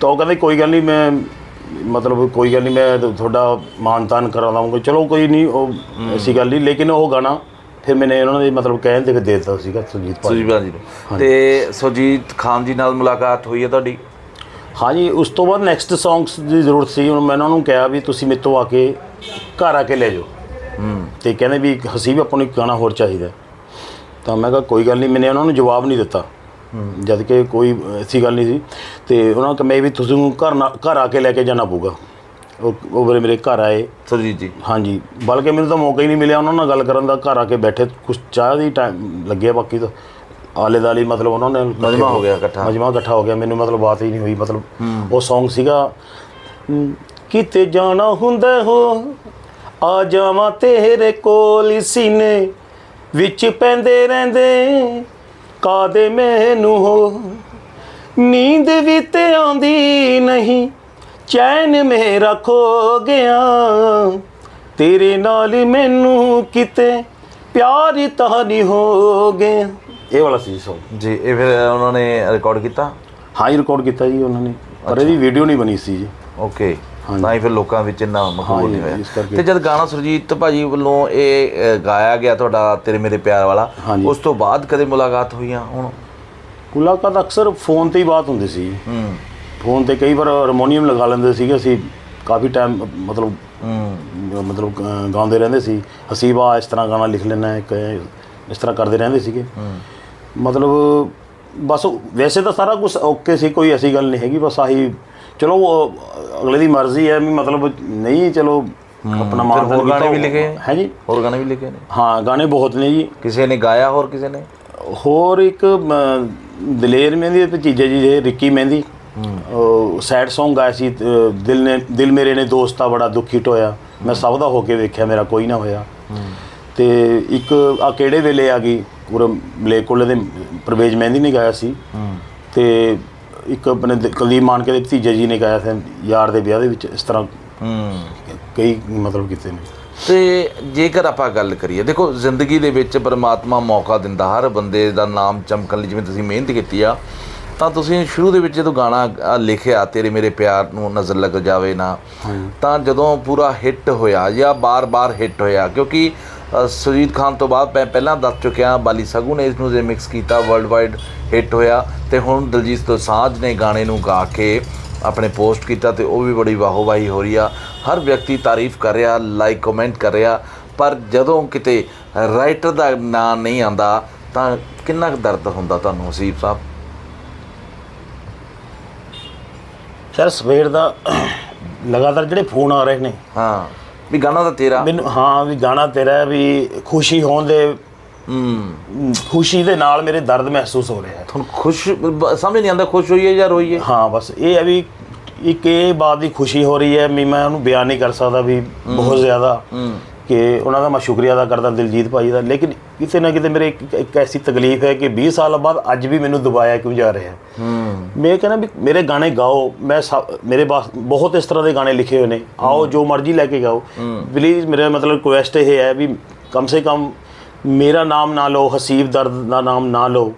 ਤਾਂ ਉਹ ਕਹਿੰਦੇ ਕੋਈ ਗੱਲ ਨਹੀਂ ਮੈਂ ਮਤਲਬ ਕੋਈ ਗੱਲ ਨਹੀਂ ਮੈਂ ਤੁਹਾਡਾ ਮਾਨਤਾਨ ਕਰਾ ਦਵਾਂਗਾ ਚਲੋ ਕੋਈ ਨਹੀਂ ਉਹ ਐਸੀ ਗੱਲ ਨਹੀਂ ਲੇਕਿਨ ਉਹ ਗਾਣਾ ਫਿਰ ਮੈਨੇ ਉਹਨਾਂ ਦੇ ਮਤਲਬ ਕਹਿਣ ਤੇ ਦੇ ਦਿੱਤਾ ਸੀਗਾ ਸੁਜੀਤ ਭਾਜੀ ਸੁਰਜੀਤ ਭਾਨ ਜੀ ਨੂੰ। ਤੇ ਸੁਰਜੀਤ ਖਾਨ ਜੀ ਨਾਲ ਮੁਲਾਕਾਤ ਹੋਈ ਹੈ ਤੁਹਾਡੀ? ਹਾਂਜੀ ਉਸ ਤੋਂ ਬਾਅਦ ਨੈਕਸਟ ਸੌਂਗਸ ਦੀ ਜ਼ਰੂਰਤ ਸੀ ਹੁਣ ਮੈਂ ਉਹਨਾਂ ਨੂੰ ਕਿਹਾ ਵੀ ਤੁਸੀਂ ਮੇਰੇ ਤੋਂ ਆ ਕੇ ਘਰ ਆ ਕੇ ਲੈ ਜਾਓ। ਹੂੰ। ਤੇ ਕਹਿੰਦੇ ਵੀ ਅਸੀਂ ਵੀ ਆਪਾਂ ਨੂੰ ਇੱਕ ਗਾਣਾ ਹੋਰ ਚਾਹੀਦਾ। ਤਾਂ ਮੈਂ ਕਿਹਾ ਕੋਈ ਗੱਲ ਨਹੀਂ ਮੈਨੇ ਉਹਨਾਂ ਨੂੰ ਜਵਾਬ ਨਹੀਂ ਦਿੱਤਾ। ਜਦ ਕਿ ਕੋਈ ਐਸੀ ਗੱਲ ਨਹੀਂ ਸੀ। ਤੇ ਉਹਨਾਂ ਕਿ ਮੈਂ ਵੀ ਤੁਸੀਂ ਨੂੰ ਘਰ ਨਾ ਘਰ ਆ ਕੇ ਲੈ ਕੇ ਜਾਣਾ ਪਊਗਾ। ਉਹ ਉਹ ਮੇਰੇ ਮੇਰੇ ਘਰ ਆਏ। ਸੁਰਜੀਤ ਜੀ। ਹਾਂਜੀ। ਬਲਕਿ ਮੈਨੂੰ ਤਾਂ ਮੌਕਾ ਹੀ ਨਹੀਂ ਮਿਲਿਆ ਉਹਨਾਂ ਨਾਲ ਗੱਲ ਕਰਨ ਦਾ ਘਰ ਆ ਕੇ ਬੈਠੇ ਕੁਝ ਚਾਹ ਦੀ ਟਾਈਮ ਲੱਗਿਆ ਬਾਕੀ ਤਾਂ। ਆਲੇ ਦਾਲੀ ਮਤਲਬ ਉਹਨਾਂ ਨੇ ਮਜਮਾ ਹੋ ਗਿਆ ਇਕੱਠਾ। ਮਜਮਾ ਇਕੱਠਾ ਹੋ ਗਿਆ। ਮੈਨੂੰ ਮਤਲਬ ਬਾਤ ਹੀ ਨਹੀਂ ਹੋਈ। ਮਤਲਬ ਉਹ Song ਸੀਗਾ ਕਿਤੇ ਜਾਣਾ ਹੁੰਦਾ ਹੋ ਆ ਜਾਵਾਂ ਤੇਰੇ ਕੋਲ ਸੀਨੇ ਵਿੱਚ ਪੈਂਦੇ ਰਹਿੰਦੇ। ਕਾਦੇ ਮੈਨੂੰ ਹੋ? ਨੀਂਦ ਵੀ ਤੇ ਆਉਂਦੀ ਨਹੀਂ ਚੈਨ ਮੇਰਾ ਖੋ ਗਿਆ। ਤੇਰੇ ਨਾਲ ਮੈਨੂੰ ਕਿਤੇ ਪਿਆਰ ਤਾਂ ਨਹੀਂ ਹੋ ਗਿਆ। ਇਹ ਵਾਲਾ ਸੀ Song ਜੀ ਇਹ ਫਿਰ ਉਹਨਾਂ ਨੇ ਰਿਕਾਰਡ ਕੀਤਾ? ਹਾਂ ਹੀ ਰਿਕਾਰਡ ਕੀਤਾ ਜੀ ਉਹਨਾਂ ਨੇ। ਪਰ ਇਹਦੀ ਵੀਡੀਓ ਨਹੀਂ ਬਣੀ ਸੀ ਜੀ। ਓਕੇ ਤਾਂ ਹੀ ਫਿਰ ਲੋਕਾਂ ਵਿੱਚ ਇੰਨਾ ਮਕਬੂਲ ਨਹੀਂ ਹੋਇਆ। ਤੇ ਜਦ ਗਾਣਾ ਸੁਰਜੀਤ ਭਾਜੀ ਵੱਲੋਂ ਇਹ ਗਾਇਆ ਗਿਆ ਤੁਹਾਡਾ ਤੇਰੇ ਮੇਰੇ ਪਿਆਰ ਵਾਲਾ। ਉਸ ਤੋਂ ਬਾਅਦ ਕਦੇ ਮੁਲਾਕਾਤ ਹੋਈਆਂ ਹੁਣ? ਮੁਲਾਕਾਤ ਅਕਸਰ ਫੋਨ ਤੇ ਹੀ ਬਾਤ ਹੁੰਦੀ ਸੀ। ਹੂੰ। ਫੋਨ ਤੇ ਕਈ ਵਾਰ ਹਾਰਮੋਨੀਅਮ ਲਗਾ ਲੈਂਦੇ ਸੀਗੇ ਅਸੀਂ ਕਾਫੀ ਟਾਈਮ ਮਤਲਬ ਹੂੰ। ਮਤਲਬ ਗਾਉਂਦੇ ਰਹਿੰਦੇ ਸੀ। ਹਸੀਬਾ ਇਸ ਤਰ੍ਹਾਂ ਗਾਣਾ ਲਿਖ ਲੈਣਾ ਇੱਕ ਇਸ ਤਰ੍ਹਾਂ ਕਰਦੇ ਰਹਿੰਦੇ ਸੀਗੇ। ਮਤਲਬ ਬਸ ਵੈਸੇ ਤਾਂ ਸਾਰਾ ਕੁਝ ਓਕੇ ਸੀ ਕੋਈ ਐਸੀ ਗੱਲ ਨਹੀਂ ਹੈਗੀ ਬਸ ਆਹੀ ਚਲੋ ਉਹ ਅਗਲੇ ਦੀ ਮਰਜ਼ੀ ਹੈ ਵੀ ਮਤਲਬ ਨਹੀਂ ਚਲੋ ਆਪਣਾ ਮਾਨ ਹੋਰ ਗਾਣੇ ਵੀ ਲਿਖੇ ਹੈ ਜੀ? ਹੋਰ ਗਾਣੇ ਵੀ ਲਿਖੇ ਨੇ? ਹਾਂ ਗਾਣੇ ਬਹੁਤ ਨੇ ਜੀ। ਕਿਸੇ ਨੇ ਗਾਇਆ ਹੋਰ ਕਿਸੇ ਨੇ? ਹੋਰ ਇੱਕ ਦਲੇਰ ਮਹਿੰਦੀ ਦੇ ਭਤੀਜੇ ਜੀ ਜੇ ਰਿੱਕੀ ਮਹਿੰਦੀ। ਉਹ ਸੈਡ Song ਗਾਇਆ ਸੀ ਦਿਲ ਨੇ ਦਿਲ ਮੇਰੇ ਨੇ ਦੋਸਤਾ ਬੜਾ ਦੁਖੀ ਟੋਇਆ। ਮੈਂ ਸਭ ਦਾ ਹੋ ਕੇ ਵੇਖਿਆ ਮੇਰਾ ਕੋਈ ਨਾ ਹੋਇਆ। ਤੇ ਇੱਕ ਆ ਕਿਹੜੇ ਵੇਲੇ ਆ ਗਈ ਪੂਰਾ ਮਲੇਕੋਲੇ ਦੇ ਪ੍ਰਵੇਜ ਮਹਿੰਦੀ ਨੇ ਗਾਇਆ ਸੀ। ਤੇ ਇੱਕ ਆਪਣੇ ਦ- ਕੁਲਦੀਪ ਮਾਨਕੇ ਦੇ ਭਤੀਜੇ ਜੀ ਨੇ ਗਾਇਆ ਸੀ ਯਾਰ ਦੇ ਵਿਆਹ ਦੇ ਵਿੱਚ ਇਸ ਤਰ੍ਹਾਂ ਹੂੰ। ਕਈ ਮਤਲਬ ਕੀਤੇ ਨੇ। ਤੇ ਜੇਕਰ ਆਪਾਂ ਗੱਲ ਕਰੀਏ ਦੇਖੋ ਜ਼ਿੰਦਗੀ ਦੇ ਵਿੱਚ ਪਰਮਾਤਮਾ ਮੌਕਾ ਦਿੰਦਾ ਹਰ ਬੰਦੇ ਦਾ ਨਾਮ ਚਮਕਣ ਲਈ ਜਿਵੇਂ ਤੁਸੀਂ ਮਿਹਨਤ ਕੀਤੀ ਆ ਤਾਂ ਤੁਸੀਂ ਸ਼ੁਰੂ ਦੇ ਵਿੱਚ ਜਦੋਂ ਗਾਣਾ ਲਿਖਿਆ ਤੇਰੇ ਮੇਰੇ ਪਿਆਰ ਨੂੰ ਨਜ਼ਰ ਲੱਗ ਜਾਵੇ ਨਾ ਤਾਂ ਜਦੋਂ ਪੂਰਾ ਹਿੱਟ ਹੋਇਆ ਜਾਂ ਬਾਰ-ਬਾਰ ਹਿੱਟ ਹੋਇਆ ਕਿਉਂਕਿ ਸੁਰਜੀਤ ਖਾਨ ਤੋਂ ਬਾਅਦ ਮੈਂ ਪਹਿਲਾਂ ਦੱਸ ਚੁੱਕਿਆ ਬਾਲੀ ਸਗੂ ਨੇ ਇਸ ਨੂੰ ਰਿਮਿਕਸ ਕੀਤਾ ਵਰਲਡ ਵਾਈਡ ਹਿੱਟ ਹੋਇਆ ਤੇ ਹੁਣ ਦਲਜੀਤ ਦੋਸਾਂਝ ਨੇ ਗਾਣੇ ਨੂੰ ਗਾ ਕੇ ਆਪਣੇ ਪੋਸਟ ਕੀਤਾ ਤੇ ਉਹ ਵੀ ਬੜੀ ਵਾਹੋਵਾਹੀ ਹੋ ਰਹੀ ਆ। ਹਰ ਵਿਅਕਤੀ ਤਾਰੀਫ ਕਰ ਰਿਹਾ ਲਾਈਕ ਕਮੈਂਟ ਕਰ ਰਿਹਾ ਪਰ ਜਦੋਂ ਕਿਤੇ ਰਾਈਟਰ ਦਾ ਨਾਂ ਨਹੀਂ ਆਂਦਾ ਤਾਂ ਕਿੰਨਾ ਕੁ ਦਰਦ ਹੁੰਦਾ ਤੁਹਾਨੂੰ ਹਸੀਬ ਸਾਹਿਬ? ਸਰ ਸਵੇਰ ਦਾ ਲਗਾਤਾਰ ਜਿਹੜੇ ਫੋਨ ਆ ਰਹੇ ਨੇ ਹਾਂ। ਵੀ ਗਾਣਾ ਤਾਂ ਤੇਰਾ। ਮੈਨੂੰ ਹਾਂ ਵੀ ਗਾਣਾ ਤੇਰਾ ਵੀ ਖੁਸ਼ੀ ਹੋਣ ਦੇ ਹੂੰ। ਖੁਸ਼ੀ ਦੇ ਨਾਲ ਮੇਰੇ ਦਰਦ ਮਹਿਸੂਸ ਹੋ ਰਿਹਾ ਹੈ। ਤੁਹਾਨੂੰ ਖੁਸ਼ ਸਮਝ ਨਹੀਂ ਆਂਦਾ ਖੁਸ਼ ਹੋਈਏ ਜਾਂ ਰੋਈਏ। ਹਾਂ ਬਸ ਇਹ ਹੈ ਵੀ ਇੱਕ ਇਹ ਬਾਤ ਦੀ ਖੁਸ਼ੀ ਹੋ ਰਹੀ ਹੈ ਮੈਂ ਉਹਨੂੰ ਬਿਆਨ ਨਹੀਂ ਕਰ ਸਕਦਾ ਵੀ ਬਹੁਤ ਜ਼ਿਆਦਾ। ਕਿ ਉਹਨਾਂ ਦਾ ਮੈਂ ਸ਼ੁਕਰੀਆ ਅਦਾ ਕਰਦਾ ਦਿਲਜੀਤ ਭਾਈ ਦਾ। ਲੇਕਿਨ ਕਿਤੇ ਨਾ ਕਿਤੇ ਮੇਰੇ ਇੱਕ ਇੱਕ ਐਸੀ ਤਕਲੀਫ ਹੈ ਕਿ 20 ਸਾਲ ਬਾਅਦ ਅੱਜ ਵੀ ਮੈਨੂੰ ਦਬਾਇਆ ਕਿਉਂ ਜਾ ਰਿਹਾ ਹੈ? ਮੈਂ ਕਹਿੰਦਾ ਵੀ ਮੇਰੇ ਗਾਣੇ ਗਾਓ ਮੈਂ ਮੇਰੇ ਪਾਸ ਬਹੁਤ ਇਸ ਤਰ੍ਹਾਂ ਦੇ ਗਾਣੇ ਲਿਖੇ ਹੋਏ ਨੇ। ਆਓ ਜੋ ਮਰਜ਼ੀ ਲੈ ਕੇ ਗਾਓ। ਪਲੀਜ਼ ਮੇਰਾ ਮਤਲਬ ਰਿਕੁਐਸਟ ਇਹ ਹੈ ਵੀ ਕਮ ਸੇ ਕਮ ਮੇਰਾ ਨਾਮ ਨਾ ਲਓ ਹਸੀਬ ਦਰਦ ਦਾ ਨਾਮ ਨਾ ਲਓ।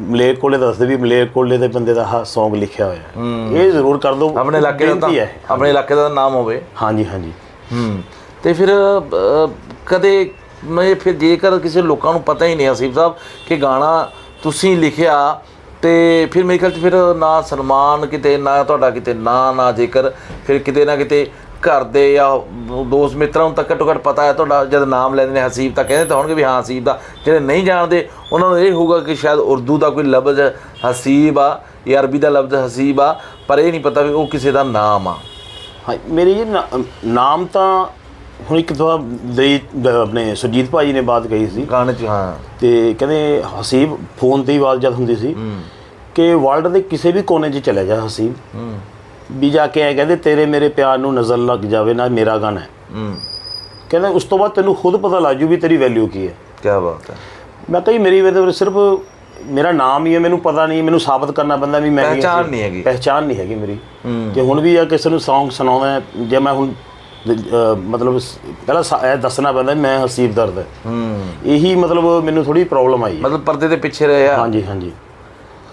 ਮਲੇਰ ਕੋਲੇ ਦੱਸਦੇ ਵੀ ਮਲੇਰ ਕੋਲੇ ਦੇ ਬੰਦੇ ਦਾ Song ਲਿਖਿਆ ਹੋਇਆ ਹੈ। ਇਹ ਜ਼ਰੂਰ ਕਰ ਦਿਓ। ਆਪਣੇ ਇਲਾਕੇ ਦਾ ਆਪਣੇ ਇਲਾਕੇ ਦਾ ਨਾਮ ਹੋਵੇ। ਹਾਂਜੀ ਹਾਂਜੀ। ਹੂੰ। ਤੇ ਫਿਰ ਕਦੇ ਮੈਂ ਫਿਰ ਜੇਕਰ ਕਿਸੇ ਲੋਕਾਂ ਨੂੰ ਪਤਾ ਹੀ ਨਹੀਂ ਆਸਿਫ ਸਾਹਿਬ ਕਿ ਗਾਣਾ ਤੁਸੀਂ ਲਿਖਿਆ ਤੇ ਫਿਰ ਮੇਰੇ ਖਿਆਲ ਚ ਫਿਰ ਨਾ ਸਨਮਾਨ ਕਿਤੇ, ਨਾ ਤੁਹਾਡਾ ਕਿਤੇ, ਨਾ ਨਾ ਜੇਕਰ ਫਿਰ ਕਿਤੇ ਨਾ ਕਿਤੇ ਘਰ ਦੇ ਜਾਂ ਦੋਸਤ ਮਿੱਤਰਾਂ ਨੂੰ ਤਾਂ ਘੱਟੋ ਘੱਟ ਪਤਾ ਹੈ ਤੁਹਾਡਾ ਜਦ ਨਾਮ ਲੈਂਦੇ ਨੇ ਹਸੀਬ ਤਾਂ ਕਹਿੰਦੇ ਤਾਂ ਹੋਣਗੇ ਵੀ ਹਾਂ, ਹਸੀਬ ਦਾ। ਜਿਹੜੇ ਨਹੀਂ ਜਾਣਦੇ, ਉਹਨਾਂ ਨੂੰ ਇਹ ਹੋਊਗਾ ਕਿ ਸ਼ਾਇਦ ਉਰਦੂ ਦਾ ਕੋਈ ਲਫ਼ਜ਼ ਹਸੀਬ ਆ ਜਾਂ ਅਰਬੀ ਦਾ ਲਫ਼ਜ਼ ਹਸੀਬ ਆ, ਪਰ ਇਹ ਨਹੀਂ ਪਤਾ ਵੀ ਉਹ ਕਿਸੇ ਦਾ ਨਾਮ ਆ। ਹਾਂ, ਮੇਰੀ ਜੀ ਨਾਮ ਤਾਂ ਹੁਣ ਇੱਕ ਦਫਾ ਦੇ ਆਪਣੇ ਸੁਰਜੀਤ ਭਾਜੀ ਨੇ ਬਾਤ ਕਹੀ ਸੀ। ਗਾਣੇ ਚ ਹਾਂ। ਤੇ ਕਹਿੰਦੇ ਹਸੀਬ ਫੋਨ ਤੇ ਹੀ ਆਵਾਜ਼ ਜਦ ਹੁੰਦੀ ਸੀ ਕਿ ਵਰਲਡ ਦੇ ਕਿਸੇ ਵੀ ਕੋਨੇ 'ਚ ਚਲੇ ਜਾ ਹਸੀਬ। ਹੂੰ। ਵੀ ਜਾ ਕੇ ਐ ਕਹਿੰਦੇ ਤੇਰੇ ਮੇਰੇ ਪਿਆਰ ਨੂੰ ਨਜ਼ਰ ਲੱਗ ਜਾਵੇ ਨਾ ਮੇਰਾ ਗਾਣਾ ਹੈ। ਹੂੰ। ਕਹਿੰਦੇ ਉਸ ਤੋਂ ਬਾਅਦ ਤੈਨੂੰ ਖੁਦ ਪਤਾ ਲੱਗ ਜੂ ਵੀ ਤੇਰੀ ਵੈਲਿਊ ਕੀ ਹੈ। ਕੀ ਬਾਤ ਹੈ। ਮੈਂ ਕਹੀ ਮੇਰੀ ਵੇਦੇ ਸਿਰਫ ਮੇਰਾ ਨਾਮ ਹੀ ਹੈ ਮੈਨੂੰ ਪਤਾ ਨਹੀਂ ਮੈਨੂੰ ਸਾਬਤ ਕਰਨਾ ਪੈਂਦਾ ਵੀ ਮੈਂ ਕੀ ਪਹਿਚਾਣ ਹਾਂ। ਨਹੀਂ ਹੈਗੀ। ਪਹਿਚਾਣ ਨਹੀਂ ਹੈਗੀ ਮੇਰੀ। ਹੂੰ। ਜੇ ਹੁਣ ਵੀ ਆ ਕਿਸੇ ਨੂੰ Song ਸੁਣਾਉਣਾ ਹੈ, ਜੇ ਮੈਂ ਹੁਣ ਮਤਲਬ ਪਹਿਲਾਂ ਇਹ ਦੱਸਣਾ ਪੈਂਦਾ ਮੈਂ ਹਸੀਬ ਦਰਦ ਹੈ। ਹੂੰ ਇਹੀ ਮਤਲਬ ਮੈਨੂੰ ਥੋੜੀ ਪ੍ਰੋਬਲਮ ਆਈ। ਮਤਲਬ ਪਰਦੇ ਦੇ ਪਿੱਛੇ ਰਹੇ ਆ? ਹਾਂਜੀ ਹਾਂਜੀ।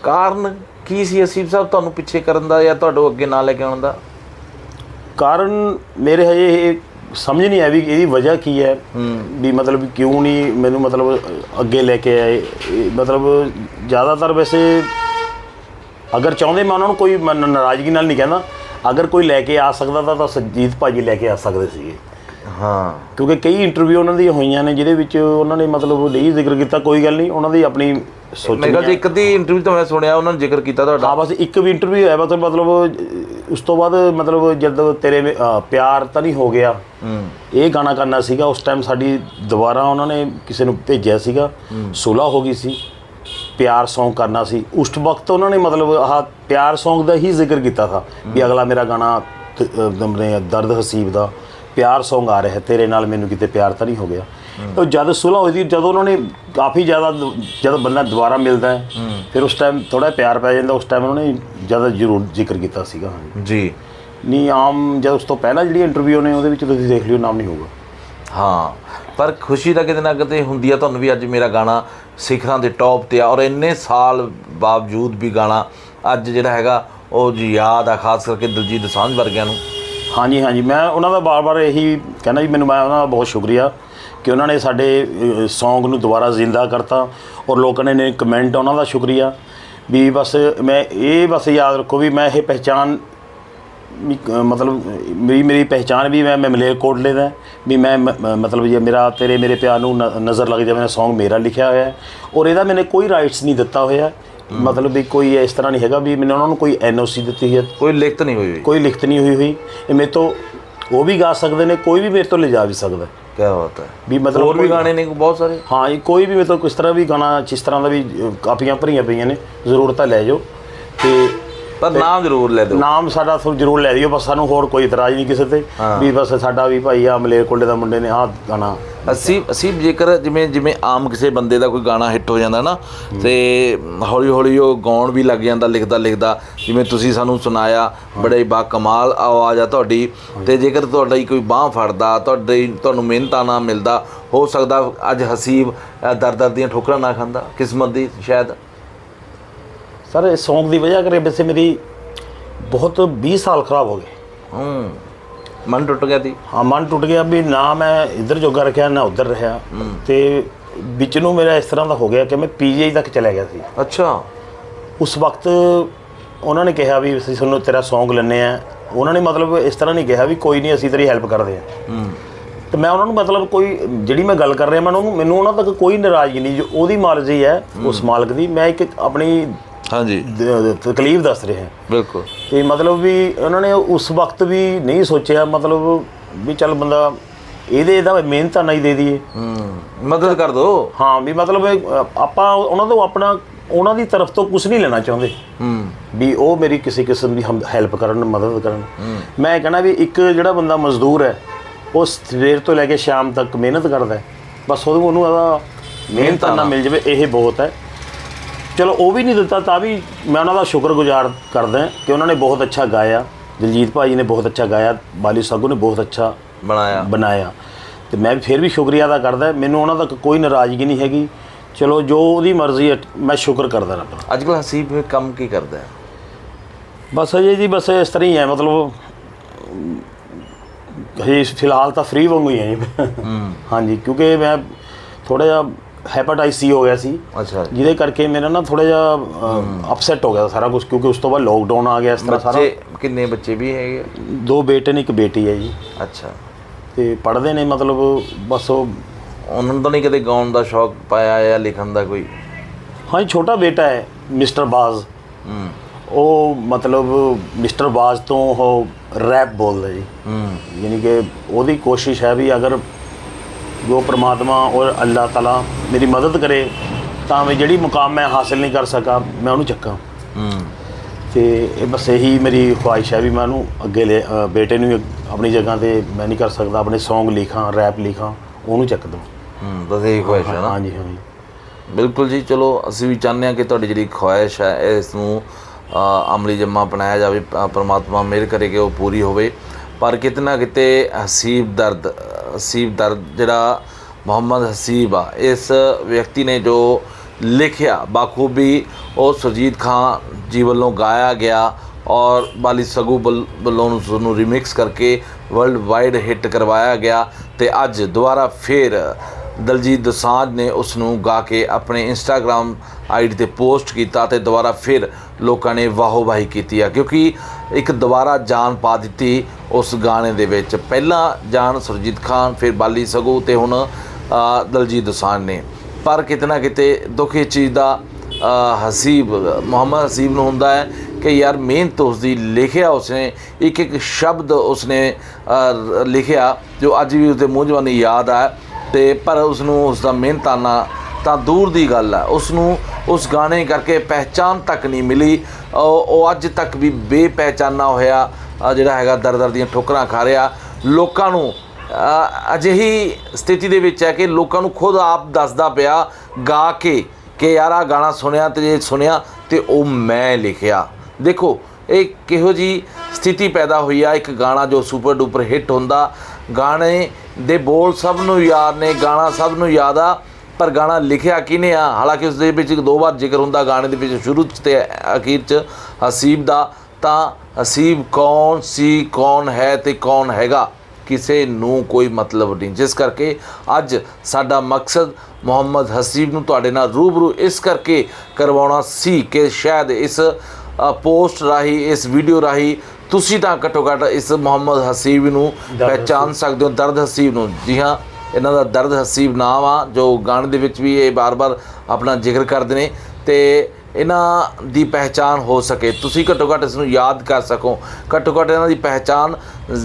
ਕਾਰਨ ਕੀ ਸੀ ਅਸੀਬ ਸਾਹਿਬ ਤੁਹਾਨੂੰ ਪਿੱਛੇ ਕਰਨ ਦਾ ਜਾਂ ਤੁਹਾਡੇ ਅੱਗੇ ਨਾ ਲੈ ਕੇ ਆਉਣ ਦਾ? ਕਾਰਨ ਮੇਰੇ ਹਜੇ ਇਹ ਸਮਝ ਨਹੀਂ ਆਇਆ ਵੀ ਇਹਦੀ ਵਜ੍ਹਾ ਕੀ ਹੈ। ਵੀ ਮਤਲਬ ਕਿਉਂ ਨਹੀਂ ਮੈਨੂੰ ਮਤਲਬ ਅੱਗੇ ਲੈ ਕੇ ਆਏ। ਮਤਲਬ ਜ਼ਿਆਦਾਤਰ ਵੈਸੇ ਅਗਰ ਚਾਹੁੰਦੇ ਮੈਂ ਉਹਨਾਂ ਨੂੰ ਕੋਈ ਨਾਰਾਜ਼ਗੀ ਨਾਲ ਨਹੀਂ ਕਹਿੰਦਾ। ਅਗਰ ਕੋਈ ਲੈ ਕੇ ਆ ਸਕਦਾ ਤਾਂ ਤਾਂ ਸੁਰਜੀਤ ਭਾਜੀ ਲੈ ਕੇ ਆ ਸਕਦੇ ਸੀਗੇ। ਹਾਂ। ਕਿਉਂਕਿ ਕਈ ਇੰਟਰਵਿਊ ਉਹਨਾਂ ਦੀਆਂ ਹੋਈਆਂ ਨੇ ਜਿਹਦੇ ਵਿੱਚ ਉਹਨਾਂ ਨੇ ਮਤਲਬ ਨਹੀਂ ਜ਼ਿਕਰ ਕੀਤਾ ਕੋਈ ਗੱਲ ਨਹੀਂ ਉਹਨਾਂ ਦੀ ਆਪਣੀ ਸੋਚ ਮੇਰੇ ਖਿਆਲ ਚ ਇੱਕ ਅੱਧੀ ਇੰਟਰਵਿਊ ਤਾਂ ਮੈਂ ਸੁਣਿਆ ਉਹਨਾਂ ਨੇ ਜ਼ਿਕਰ ਕੀਤਾ ਤੁਹਾਡਾ। ਹਾਂ ਬਸ ਇੱਕ ਵੀ ਇੰਟਰਵਿਊ ਹੈ ਮਤਲਬ ਮਤਲਬ ਉਸ ਤੋਂ ਬਾਅਦ ਮਤਲਬ ਜਦ ਤੇਰੇ ਮੇ- ਅਹ, ਪਿਆਰ ਤਾਂ ਨਹੀਂ ਹੋ ਗਿਆ। ਹੂੰ। ਇਹ ਗਾਣਾ ਕਰਨਾ ਸੀਗਾ ਉਸ ਟਾਈਮ ਸਾਡੀ ਦੁਬਾਰਾ ਉਹਨਾਂ ਨੇ ਕਿਸੇ ਨੂੰ ਭੇਜਿਆ ਸੀਗਾ। ਸੁਲਾ ਹੋ ਗਈ ਸੀ। ਪਿਆਰ Song ਕਰਨਾ ਸੀ। ਉਸ ਵਕਤ ਉਹਨਾਂ ਨੇ ਮਤਲਬ ਆਹ ਪਿਆਰ Song ਦਾ ਹੀ ਜ਼ਿਕਰ ਕੀਤਾ ਥਾ ਵੀ ਅਗਲਾ ਮੇਰਾ ਗਾਣਾ ਦਮਨੇ ਦਰਦ ਹਸੀਬ ਦਾ ਪਿਆਰ Song ਆ ਰਿਹਾ ਤੇਰੇ ਨਾਲ ਮੈਨੂੰ ਕਿਤੇ ਪਿਆਰ ਤਾਂ ਨਹੀਂ ਹੋ ਗਿਆ। ਤਾਂ ਜਦ ਸੁਲਾ ਹੋਈ ਜਦੋਂ ਉਹਨਾਂ ਨੇ ਕਾਫੀ ਜ਼ਿਆਦਾ ਜਦ ਬੰਦਾ ਦੁਬਾਰਾ ਮਿਲਦਾ ਹੈ ਫਿਰ ਉਸ ਟਾਈਮ ਥੋੜਾ ਪਿਆਰ ਪੈ ਜਾਂਦਾ ਉਸ ਟਾਈਮ ਉਹਨਾਂ ਨੇ ਜ਼ਿਆਦਾ ਜ਼ਰੂਰ ਜ਼ਿਕਰ ਕੀਤਾ ਸੀਗਾ। ਜੀ। ਨਹੀਂ ਆਮ ਜਦ ਉਸ ਤੋਂ ਪਹਿਲਾਂ ਜਿਹੜੀ ਇੰਟਰਵਿਊ ਨੇ ਉਹਦੇ ਵਿੱਚ ਤੁਸੀਂ ਦੇਖ ਲਿਓ ਨਾਮ ਨਹੀਂ ਹੋਊਗਾ। ਹਾਂ। ਪਰ ਖੁਸ਼ੀ ਤਾਂ ਕਿਤੇ ਨਾ ਕਿਤੇ ਹੁੰਦੀ ਆ। ਤੁਹਾਨੂੰ ਵੀ ਅੱਜ ਮੇਰਾ ਗਾਣਾ ਸਿਖਰਾਂ ਦੇ ਟੌਪ ਤੇ ਆ ਔਰ ਇੰਨੇ ਸਾਲ ਬਾਵਜੂਦ ਵੀ ਗਾਣਾ ਅੱਜ ਜਿਹੜਾ ਹੈਗਾ, ਉਹ ਜੀ ਯਾਦ ਆ, ਖਾਸ ਕਰਕੇ ਦਲਜੀਤ ਦੋਸਾਂਝ ਵਰਗਿਆਂ ਨੂੰ। ਹਾਂਜੀ ਹਾਂਜੀ। ਮੈਂ ਉਹਨਾਂ ਦਾ ਬਾਰ-ਬਾਰ ਇਹੀ ਕਹਿੰਦਾ ਵੀ ਮੈਨੂੰ ਮੈਂ ਉਹਨਾਂ ਦਾ ਬਹੁਤ ਸ਼ੁਕਰੀਆ ਕਿ ਉਹਨਾਂ ਨੇ ਸਾਡੇ ਸੌਂਗ ਨੂੰ ਦੁਬਾਰਾ ਜ਼ਿੰਦਾ ਕਰਤਾ ਔਰ ਲੋਕਾਂ ਨੇ ਕਮੈਂਟ ਉਹਨਾਂ ਦਾ ਸ਼ੁਕਰੀਆ। ਵੀ ਬਸ ਮੈਂ ਇਹ ਬਸ ਯਾਦ ਰੱਖੋ ਵੀ ਮੈਂ ਇਹ ਪਹਿਚਾਨ ਮਤਲਬ ਮੇਰੀ ਮੇਰੀ ਪਹਿਚਾਨ ਵੀ ਮੈਂ ਮੈਂ ਮਲੇਰਕੋਟਲੇ ਦਾ ਵੀ ਮੈਂ ਮਤਲਬ ਜੇ ਮੇਰਾ ਤੇਰੇ ਮੇਰੇ ਪਿਆਰ ਨੂੰ ਨਜ਼ਰ ਲੱਗ ਜਾਵੇ Song ਮੇਰਾ ਲਿਖਿਆ ਹੋਇਆ ਹੈ। ਔਰ ਇਹਦਾ ਮੈਨੇ ਕੋਈ ਰਾਈਟਸ ਨਹੀਂ ਦਿੱਤਾ ਹੋਇਆ। ਮਤਲਬ ਵੀ ਕੋਈ ਇਸ ਤਰ੍ਹਾਂ ਨਹੀਂ ਹੈਗਾ ਵੀ ਮੈਨੇ ਉਹਨਾਂ ਨੂੰ ਕੋਈ ਐਨਓਸੀ ਦਿੱਤੀ ਹੈ। ਕੋਈ ਲਿਖਤ ਨਹੀਂ ਹੋਈ ਹੋਈ। ਕੋਈ ਲਿਖਤ ਨਹੀਂ ਹੋਈ ਹੋਈ। ਇਹ ਮੇਰੇ ਤੋਂ ਉਹ ਵੀ ਗਾ ਸਕਦੇ ਨੇ ਕੋਈ ਵੀ ਮੇਰੇ ਤੋਂ ਲਿਜਾ ਵੀ ਸਕਦਾ। ਕੀ ਬਾਤ ਹੈ। ਵੀ ਮਤਲਬ ਹੋਰ ਵੀ ਗਾਣੇ ਨੇ ਬਹੁਤ ਸਾਰੇ। ਹਾਂ ਜੀ ਕੋਈ ਵੀ ਮੇਰੇ ਤੋਂ ਕਿਸ ਤਰ੍ਹਾਂ ਵੀ ਗਾਣਾ ਜਿਸ ਤਰ੍ਹਾਂ ਦਾ ਵੀ ਕਾਪੀਆਂ ਭਰੀਆਂ ਪਈਆਂ ਨੇ ਜ਼ਰੂਰ ਤਾਂ ਲੈ ਜਾਓ। ਤੇ ਪਰ ਨਾਮ ਜ਼ਰੂਰ ਲੈ ਦਿਓ। ਨਾਮ ਸਾਡਾ ਸਭ ਜ਼ਰੂਰ ਲੈ ਦਿਓ ਬਸ ਸਾਨੂੰ ਹੋਰ ਕੋਈ ਇਤਰਾਜ਼ ਨਹੀਂ ਕਿਸੇ ਤੇ। ਵੀ ਬਸ ਸਾਡਾ ਵੀ ਭਾਈ ਆ ਮਲੇਰਕੋਟਲੇ ਦਾ ਮੁੰਡੇ ਨੇ ਆਹ ਗਾਣਾ। ਅਸੀਂ ਅਸੀਂ ਜੇਕਰ ਜਿਵੇਂ ਜਿਵੇਂ ਆਮ ਕਿਸੇ ਬੰਦੇ ਦਾ ਕੋਈ ਗਾਣਾ ਹਿੱਟ ਹੋ ਜਾਂਦਾ ਨਾ ਤੇ ਹੌਲੀ ਹੌਲੀ ਉਹ ਗਾਉਣ ਵੀ ਲੱਗ ਜਾਂਦਾ ਲਿਖਦਾ ਲਿਖਦਾ। ਜਿਵੇਂ ਤੁਸੀਂ ਸਾਨੂੰ ਸੁਣਾਇਆ ਬੜੇ ਬਾ ਕਮਾਲ ਆਵਾਜ਼ ਆ ਤੁਹਾਡੀ ਤੇ ਜੇਕਰ ਤੁਹਾਡਾ ਹੀ ਕੋਈ ਬਾਹ ਫੜਦਾ ਤੁਹਾਡੇ ਤੁਹਾਨੂੰ ਮਿਹਨਤਾਂ ਮਿਲਦਾ ਹੋ ਸਕਦਾ ਅੱਜ ਹਸੀਬ ਅ, ਦਰ ਦਰ ਦੀਆਂ ਠੋਕਰਾਂ ਨਾ ਖਾਂਦਾ ਕਿਸਮਤ ਦੀ ਸ਼ਾਇਦ। ਸਰ ਇਸ Song ਦੀ ਵਜ੍ਹਾ ਕਰੇ ਵੈਸੇ ਮੇਰੀ ਬਹੁਤ 20 ਸਾਲ ਖਰਾਬ ਹੋ ਗਏ। ਹੂੰ। ਮਨ ਟੁੱਟ ਗਿਆ ਸੀ? ਹਾਂ ਮਨ ਟੁੱਟ ਗਿਆ ਵੀ ਨਾ ਮੈਂ ਇੱਧਰ ਜੋਗਾ ਰੱਖਿਆ ਨਾ ਉੱਧਰ ਰਿਹਾ। ਤੇ ਵਿੱਚ ਨੂੰ ਮੇਰਾ ਇਸ ਤਰ੍ਹਾਂ ਦਾ ਹੋ ਗਿਆ ਕਿ ਮੈਂ ਪੀਜੀਆਈ ਤੱਕ ਚਲਾ ਗਿਆ ਸੀ। ਅੱਛਾ। ਉਸ ਵਕਤ ਉਹਨਾਂ ਨੇ ਕਿਹਾ ਵੀ ਅਸੀਂ ਤੁਹਾਨੂੰ ਤੇਰਾ Song ਲੈਣੇ ਆ ਉਹਨਾਂ ਨੇ ਮਤਲਬ ਇਸ ਤਰ੍ਹਾਂ ਨਹੀਂ ਕਿਹਾ ਵੀ ਕੋਈ ਨਹੀਂ ਅਸੀਂ ਤੇਰੀ ਹੈਲਪ ਕਰਦੇ ਆ ਹੂੰ। ਤੇ ਮੈਂ ਉਹਨਾਂ ਨੂੰ ਮਤਲਬ ਕੋਈ ਜਿਹੜੀ ਮੈਂ ਗੱਲ ਕਰ ਰਿਹਾ ਮੈਂ ਉਹਨੂੰ ਮੈਨੂੰ ਉਹਨਾਂ ਤੱਕ ਕੋਈ ਨਾਰਾਜ਼ਗੀ ਨਹੀਂ ਜੋ ਉਹਦੀ ਮਰਜ਼ੀ ਹੈ। ਉਸ ਮਾਲਕ ਦੀ। ਮੈਂ ਇੱਕ ਆਪਣੀ ਹਾਂਜੀ। ਤਕਲੀਫ ਦੱਸ ਰਿਹਾ ਬਿਲਕੁਲ। ਤੇ ਮਤਲਬ ਵੀ ਉਹਨਾਂ ਨੇ ਉਸ ਵਕਤ ਵੀ ਨਹੀਂ ਸੋਚਿਆ ਮਤਲਬ ਵੀ ਚੱਲ ਬੰਦਾ ਇਹਦੇ ਇਹਦਾ ਮਿਹਨਤਾਂ ਨਹੀਂ ਦੇ ਦਈਏ। ਹੂੰ ਮਦਦ ਕਰ ਦੋ। ਹਾਂ ਵੀ ਮਤਲਬ ਆਪਾਂ ਉਹਨਾਂ ਤੋਂ ਆਪਣਾ ਉਹਨਾਂ ਦੀ ਤਰਫ ਤੋਂ ਕੁਝ ਨਹੀਂ ਲੈਣਾ ਚਾਹੁੰਦੇ। ਹੂੰ। ਵੀ ਉਹ ਮੇਰੀ ਕਿਸੇ ਕਿਸਮ ਦੀ ਹੈਲਪ ਕਰਨ ਮਦਦ ਕਰਨ। ਮੈਂ ਕਹਿੰਦਾ ਵੀ ਇੱਕ ਜਿਹੜਾ ਬੰਦਾ ਮਜ਼ਦੂਰ ਹੈ ਉਹ ਸਵੇਰ ਤੋਂ ਲੈ ਕੇ ਸ਼ਾਮ ਤੱਕ ਮਿਹਨਤ ਕਰਦਾ ਹੈ। ਬਸ ਉਹਨੂੰ ਉਹਨੂੰ ਆਦਾ ਮਿਹਨਤ ਨਾ ਮਿਲ ਜਾਵੇ ਇਹ ਬਹੁਤ ਹੈ। ਚਲੋ ਉਹ ਵੀ ਨਹੀਂ ਦਿੱਤਾ ਤਾਂ ਵੀ ਮੈਂ ਉਹਨਾਂ ਦਾ ਸ਼ੁਕਰਗੁਜ਼ਾਰ ਕਰਦਾ ਕਿ ਉਹਨਾਂ ਨੇ ਬਹੁਤ ਅੱਛਾ ਗਾਇਆ। ਦਿਲਜੀਤ ਭਾਜੀ ਨੇ ਬਹੁਤ ਅੱਛਾ ਗਾਇਆ ਬਾਲੀ ਸਾਗੂ ਨੇ ਬਹੁਤ ਅੱਛਾ ਬਣਾਇਆ। ਬਣਾਇਆ। ਤੇ ਮੈਂ ਫਿਰ ਵੀ ਸ਼ੁਕਰੀਆ ਅਦਾ ਕਰਦਾ ਮੈਨੂੰ ਉਹਨਾਂ ਤੱਕ ਕੋਈ ਨਾਰਾਜ਼ਗੀ ਨਹੀਂ ਹੈਗੀ। ਚਲੋ ਜੋ ਉਹਦੀ ਮਰਜ਼ੀ ਹੈ ਮੈਂ ਸ਼ੁਕਰ ਕਰਦਾ ਰੱਬ ਦਾ ਅੱਜ ਕੱਲ੍ਹ ਹਸੀਬ ਕੰਮ ਕੀ ਕਰਦਾ ਹੈ? ਬਸ ਅਜੇ ਜੀ ਬਸ ਇਸ ਤਰ੍ਹਾਂ ਹੀ ਹੈ ਮਤਲਬ ਹਜੇ ਫਿਲਹਾਲ ਤਾਂ ਫ੍ਰੀ ਵਾਂਗੂ ਹੀ ਹੈ ਜੀ। ਹਾਂਜੀ ਕਿਉਂਕਿ ਮੈਂ ਥੋੜਾ ਜਿਹਾ ਹੈਪਾਟਾਈਸ ਸੀ ਹੋ ਗਿਆ ਸੀ। ਅੱਛਾ ਜਿਹਦੇ ਕਰਕੇ ਮੇਰਾ ਨਾ ਥੋੜਾ ਜਿਹਾ ਅਪਸੈਟ ਹੋ। ਗਿਆ ਸਾਰਾ ਕੁਝ ਕਿਉਂਕਿ ਉਸ ਤੋਂ ਬਾਅਦ ਲੋਕਡਾਊਨ ਆ ਗਿਆ ਇਸ ਤਰ੍ਹਾਂ ਸਾਰਾ। ਬੱਚੇ ਕਿੰਨੇ ਬੱਚੇ ਵੀ ਹੈਗੇ? ਦੋ ਬੇਟੇ ਨੇ ਇੱਕ ਬੇਟੀ ਹੈ ਜੀ। ਅੱਛਾ। ਤੇ ਪੜ੍ਹਦੇ ਨੇ ਮਤਲਬ ਬਸ ਉਹ ਉਹਨਾਂ ਨੂੰ ਤਾਂ ਨਹੀਂ ਕਦੇ ਗਾਉਣ ਦਾ ਸ਼ੌਕ ਪਾਇਆ ਜਾਂ ਲਿਖਣ ਦਾ ਕੋਈ? ਹਾਂਜੀ ਛੋਟਾ ਬੇਟਾ ਹੈ ਮਿਸਟਰ ਬਾਜ਼। ਹੂੰ। ਉਹ ਮਤਲਬ ਮਿਸਟਰ ਬਾਜ਼ ਤੋਂ ਉਹ ਰੈਪ ਬੋਲਦਾ ਜੀ। ਹੂੰ। ਯਾਨੀ ਕਿ ਉਹਦੀ ਕੋਸ਼ਿਸ਼ ਹੈ ਵੀ ਅਗਰ ਜੋ ਪ੍ਰਮਾਤਮਾ ਔਰ ਅੱਲਾਹ ਤਾਲਾ ਮੇਰੀ ਮਦਦ ਕਰੇ ਤਾਂ ਮੈਂ ਜਿਹੜੀ ਮੁਕਾਮ ਮੈਂ ਹਾਸਿਲ ਨਹੀਂ ਕਰ ਸਕਾਂ ਮੈਂ ਉਹਨੂੰ ਚੱਕਾਂ। ਹੂੰ। ਤੇ ਇਹ ਬਸ ਇਹੀ ਮੇਰੀ ਖੁਆਇਸ਼ ਹੈ ਵੀ ਮੈਂ ਉਹਨੂੰ ਅੱਗੇ ਲੈ ਅ, ਬੇਟੇ ਨੂੰ ਵੀ ਆਪਣੀ ਜਗ੍ਹਾ ਤੇ ਮੈਂ ਨਹੀਂ ਕਰ ਸਕਦਾ ਆਪਣੇ Song ਲਿਖਾਂ ਰੈਪ ਲਿਖਾਂ ਉਹਨੂੰ ਚੱਕ ਦਵਾਂ। ਹੂੰ ਬਸ ਇਹੀ ਖੁਆਇਸ਼ ਹੈ ਨਾ। ਹਾਂਜੀ ਹਾਂਜੀ ਬਿਲਕੁਲ ਜੀ ਚਲੋ ਅਸੀਂ ਵੀ ਚਾਹੁੰਦੇ ਹਾਂ ਕਿ ਤੁਹਾਡੀ ਜਿਹੜੀ ਖੁਆਇਸ਼ ਹੈ ਇਸ ਨੂੰ ਅ, ਅਮਲੀ ਜਮਾ ਬਣਾਇਆ ਜਾਵੇ ਪ- ਪ੍ਰਮਾਤਮਾ ਮਿਹਰ ਕਰੇ ਕਿ ਉਹ ਪੂਰੀ ਹੋਵੇ। ਪਰ ਕਿਤੇ ਨਾ ਕਿਤੇ ਹਸੀਬ ਦਰਦ ਹਸੀਬ ਦਰ ਜਿਹੜਾ ਮੁਹੰਮਦ ਹਸੀਬ ਆ, ਇਸ ਵਿਅਕਤੀ ਨੇ ਜੋ ਲਿਖਿਆ, ਬਾਖੂਬੀ ਉਹ ਸੁਰਜੀਤ ਖਾਨ ਜੀ ਵੱਲੋਂ ਗਾਇਆ ਗਿਆ ਔਰ ਬਾਲੀ ਸਗੂ ਵੱਲ- ਵੱਲੋਂ ਉਸ ਨੂੰ ਰੀਮਿਕਸ ਕਰਕੇ ਵਰਲਡ ਵਾਈਡ ਹਿੱਟ ਕਰਵਾਇਆ ਗਿਆ ਤੇ ਅੱਜ ਦੁਬਾਰਾ ਫੇਰ ਦਲਜੀਤ ਦੋਸਾਂਝ ਨੇ ਉਸ ਨੂੰ ਗਾ ਕੇ ਆਪਣੇ ਇੰਸਟਾਗ੍ਰam ਆਈਡੀ ਤੇ ਪੋਸਟ ਕੀਤਾ ਤੇ ਦੁਬਾਰਾ ਫਿਰ ਲੋਕਾਂ ਨੇ ਵਾਹੋ-ਵਾਹੀ ਕੀਤੀ ਆ, ਕਿਉਂਕਿ ਇੱਕ ਦੁਬਾਰਾ ਜਾਨ ਪਾ ਦਿੱਤੀ ਉਸ ਗਾਣੇ ਦੇ ਵਿੱਚ। ਪਹਿਲਾਂ ਜਾਨ ਸੁਰਜੀਤ ਖਾਨ, ਫਿਰ ਬਾਲੀ ਸਗੂ ਤੇ ਹੁਣ ਦਲਜੀਤ ਦੋਸਾਂਝ ਨੇ। ਪਰ ਕਿਤੇ ਨਾ ਕਿਤੇ ਦੁੱਖ ਇਸ ਚੀਜ਼ ਦਾ ਹਸੀਬ, ਮੁਹੰਮਦ ਹਸੀਬ ਨੂੰ ਹੁੰਦਾ ਹੈ ਕਿ ਯਾਰ ਮਿਹਨਤ ਉਸਦੀ ਲਿਖਿਆ ਉਸਨੇ, ਇੱਕ ਇੱਕ ਸ਼ਬਦ ਉਸਨੇ ਲਿਖਿਆ ਜੋ ਅੱਜ ਵੀ ਉਸਦੇ ਮੂੰਹ ਜਵਾਨੀ ਯਾਦ ਆ। ਤੇ ਪਰ ਉਸ ਨੂੰ ਉਸ ਦਾ ਮਿਹਨਤਾਨਾ ਤਾਂ ਦੂਰ ਦੀ ਗੱਲ ਹੈ ਉਸ ਨੂੰ ਉਸ ਗਾਣੇ ਕਰਕੇ ਪਹਿਚਾਨ ਤੱਕ ਨਹੀਂ ਮਿਲੀ। ਉਹ ਉਹ ਅੱਜ ਤੱਕ ਵੀ ਬੇਪਹਿਚਾਨਾ ਹੋਇਆ ਜਿਹੜਾ ਹੈਗਾ ਦਰ ਦਰ ਦੀਆਂ ਠੋਕਰਾਂ ਖਾ ਰਿਹਾ। ਲੋਕਾਂ ਨੂੰ ਅਜਿਹੀ ਸਥਿਤੀ ਦੇ ਵਿੱਚ ਹੈ ਕਿ ਲੋਕਾਂ ਨੂੰ ਖੁਦ ਆਪ ਦੱਸਦਾ ਪਿਆ ਗਾ ਕੇ ਕਿ ਯਾਰ ਆ ਗਾਣਾ ਸੁਣਿਆ ਤੇ ਜੇ ਸੁਣਿਆ ਤੇ ਉਹ ਮੈਂ ਲਿਖਿਆ। ਦੇਖੋ, ਇਹ ਕਿਹੋ ਜੀ ਸਥਿਤੀ ਪੈਦਾ ਹੋਈ ਆ। ਇੱਕ ਗਾਣਾ ਜੋ ਸੁਪਰ ਡੂਪਰ ਹਿੱਟ ਹੁੰਦਾ, ਗਾਣੇ ਦੇ ਬੋਲ ਸਭ ਨੂੰ ਯਾਦ ਨੇ, ਗਾਣਾ ਸਭ ਨੂੰ ਯਾਦ ਆ। ਪਰ ਗਾਣਾ ਲਿਖਿਆ ਕਿਹਨੇ ਆ? ਹਾਲਾਂਕਿ ਉਸ ਦੇ ਵਿੱਚ ਦੋ ਵਾਰ ਜ਼ਿਕਰ ਹੁੰਦਾ ਗਾਣੇ ਦੇ ਵਿੱਚ ਸ਼ੁਰੂ 'ਚ ਤੇ ਅਖੀਰ 'ਚ ਹਸੀਬ ਦਾ। ਤਾਂ ਹਸੀਬ ਕੌਣ ਸੀ ਕੌਣ ਹੈ ਤੇ ਕੌਣ ਹੈਗਾ? ਕਿਸੇ ਨੂੰ ਕੋਈ ਮਤਲਬ ਨਹੀਂ। ਜਿਸ ਕਰਕੇ ਅੱਜ ਸਾਡਾ ਮਕਸਦ ਮੁਹੰਮਦ ਹਸੀਬ ਨੂੰ ਤੁਹਾਡੇ ਨਾਲ ਰੂਬਰੂ ਇਸ ਕਰਕੇ ਕਰਵਾਉਣਾ ਸੀ ਕਿ ਸ਼ਾਇਦ ਇਸ ਪੋਸਟ ਰਾਹੀਂ ਇਸ ਵੀਡੀਓ ਰਾਹੀਂ ਤੁਸੀਂ ਤਾਂ ਘੱਟੋ ਘੱਟ ਇਸ ਮੁਹੰਮਦ ਹਸੀਬ ਨੂੰ ਪਹਿਚਾਨ ਸਕਦੇ ਹੋ ਦਰਦ ਹਸੀਬ ਨੂੰ। ਜੀ ਹਾਂ। ਇਹਨਾਂ ਦਾ ਦਰਦ ਹਸੀਬ ਨਾਮ ਆ, ਜੋ ਗਾਣੇ ਦੇ ਵਿੱਚ ਵੀ ਇਹ ਬਾਰ-ਬਾਰ ਆਪਣਾ ਜ਼ਿਕਰ ਕਰਦੇ ਨੇ ਤੇ ਇਹਨਾਂ ਦੀ ਪਹਿਚਾਨ ਹੋ ਸਕੇ। ਤੁਸੀਂ ਘੱਟੋ ਘੱਟ ਇਸ ਨੂੰ ਯਾਦ ਕਰ ਸਕੋ। ਘੱਟੋ ਘੱਟ ਇਹਨਾਂ ਦੀ ਪਹਿਚਾਨ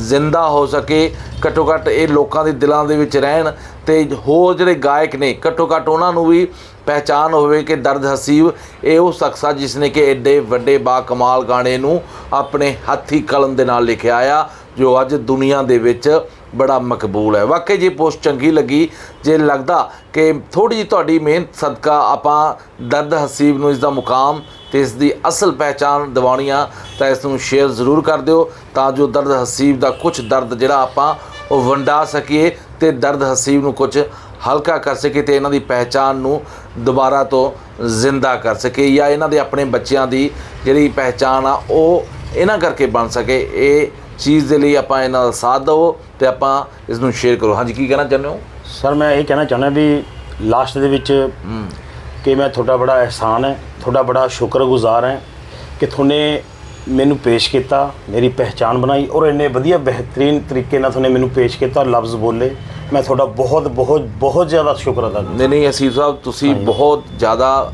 ਜ਼ਿੰਦਾ ਹੋ ਸਕੇ। ਘੱਟੋ ਘੱਟ ਇਹ ਲੋਕਾਂ ਦੇ ਦਿਲਾਂ ਦੇ ਵਿੱਚ ਰਹਿਣ ਤੇ ਹੋਰ ਜਿਹੜੇ ਗਾਇਕ ਨੇ ਘੱਟੋ ਘੱਟ ਉਹਨਾਂ ਨੂੰ ਵੀ ਪਹਿਚਾਨ ਹੋਵੇ ਕਿ ਦਰਦ ਹਸੀਬ ਇਹ ਉਹ ਸ਼ਖਸ ਆ ਜਿਸ ਨੇ ਕਿ ਐਡੇ ਵੱਡੇ ਬਾ ਕਮਾਲ ਗਾਣੇ ਨੂੰ ਆਪਣੇ ਹੱਥੀ ਕਲਮ ਦੇ ਨਾਲ ਲਿਖਿਆ ਆ, ਜੋ ਅੱਜ ਦੁਨੀਆ ਦੇ ਵਿੱਚ ਬੜਾ ਮਕਬੂਲ ਹੈ। ਵਾਕਈ ਜੀ ਪੋਸਟ ਚੰਗੀ ਲੱਗੀ। ਜੇ ਲੱਗਦਾ ਕਿ ਥੋੜੀ ਜਿਹੀ ਤੁਹਾਡੀ ਮਿਹਨਤ, ਸਦਕਾ ਆਪਾਂ ਦਰਦ ਹਸੀਬ ਨੂੰ ਇਸ ਦਾ ਮੁਕਾਮ ਤੇ ਇਸ ਦੀ ਅਸਲ ਪਹਿਚਾਨ ਦਿਵਾਉਣੀ ਆ ਤਾਂ ਇਸ ਨੂੰ ਸ਼ੇਅਰ ਜ਼ਰੂਰ ਕਰ ਦਿਓ ਤਾਂ ਜੋ ਦਰਦ ਹਸੀਬ ਦਾ ਕੁਝ ਦਰਦ ਜਿਹੜਾ ਆਪਾਂ ਉਹ ਵੰਡਾ ਸਕੀਏ ਤੇ ਦਰਦ ਹਸੀਬ ਨੂੰ ਕੁਝ ਹਲਕਾ ਕਰ ਸਕੇ ਤੇ ਇਹਨਾਂ ਦੀ ਪਹਿਚਾਨ ਨੂੰ ਦੁਬਾਰਾ ਤੋਂ ਜ਼ਿੰਦਾ ਕਰ ਸਕੇ ਜਾਂ ਇਹਨਾਂ ਦੇ ਆਪਣੇ ਬੱਚਿਆਂ ਦੀ ਜਿਹੜੀ ਪਹਿਚਾਨ ਆ ਉਹ ਇਹਨਾਂ ਕਰਕੇ ਬਣ ਸਕੇ। ਇਹ ਚੀਜ਼ ਦੇ ਲਈ ਆਪਾਂ ਇਹਨਾਂ ਦਾ ਸਾਥ ਦਿਓ ਤੇ ਆਪਾਂ ਇਸ ਨੂੰ ਸ਼ੇਅਰ ਕਰੋ ਹਾਂਜੀ ਕੀ ਕਹਿਣਾ ਚਾਹੁੰਦੇ ਹੋ ਸਰ ਮੈਂ ਇਹ ਕਹਿਣਾ ਚਾਹੁੰਦਾ ਵੀ ਲਾਸਟ ਦੇ ਵਿੱਚ ਕਿ ਮੈਂ ਤੁਹਾਡਾ ਬੜਾ ਅਹਿਸਾਨ ਹੈ ਤੁਹਾਡਾ ਬੜਾ ਸ਼ੁਕਰਗੁਜ਼ਾਰ ਹਾਂ ਕਿ ਤੁਹਾਨੇ ਮੈਨੂੰ ਪੇਸ਼ ਕੀਤਾ ਮੇਰੀ ਪਹਿਚਾਨ ਬਣਾਈ ਔਰ ਇੰਨੇ ਵਧੀਆ ਬਿਹਤਰੀਨ ਤਰੀਕੇ ਨਾਲ ਤੁਹਾਨੇ ਮੈਨੂੰ ਪੇਸ਼ ਕੀਤਾ ਲਫ਼ਜ਼ ਬੋਲੇ ਮੈਂ ਤੁਹਾਡਾ ਬਹੁਤ ਬਹੁਤ ਬਹੁਤ ਜ਼ਿਆਦਾ ਸ਼ੁਕਰ ਅਦਾ ਕਰਦਾ ਨਹੀਂ ਨਹੀਂ ਅਸੀਰ ਸਾਹਿਬ ਤੁਸੀਂ ਬਹੁਤ ਜ਼ਿਆਦਾ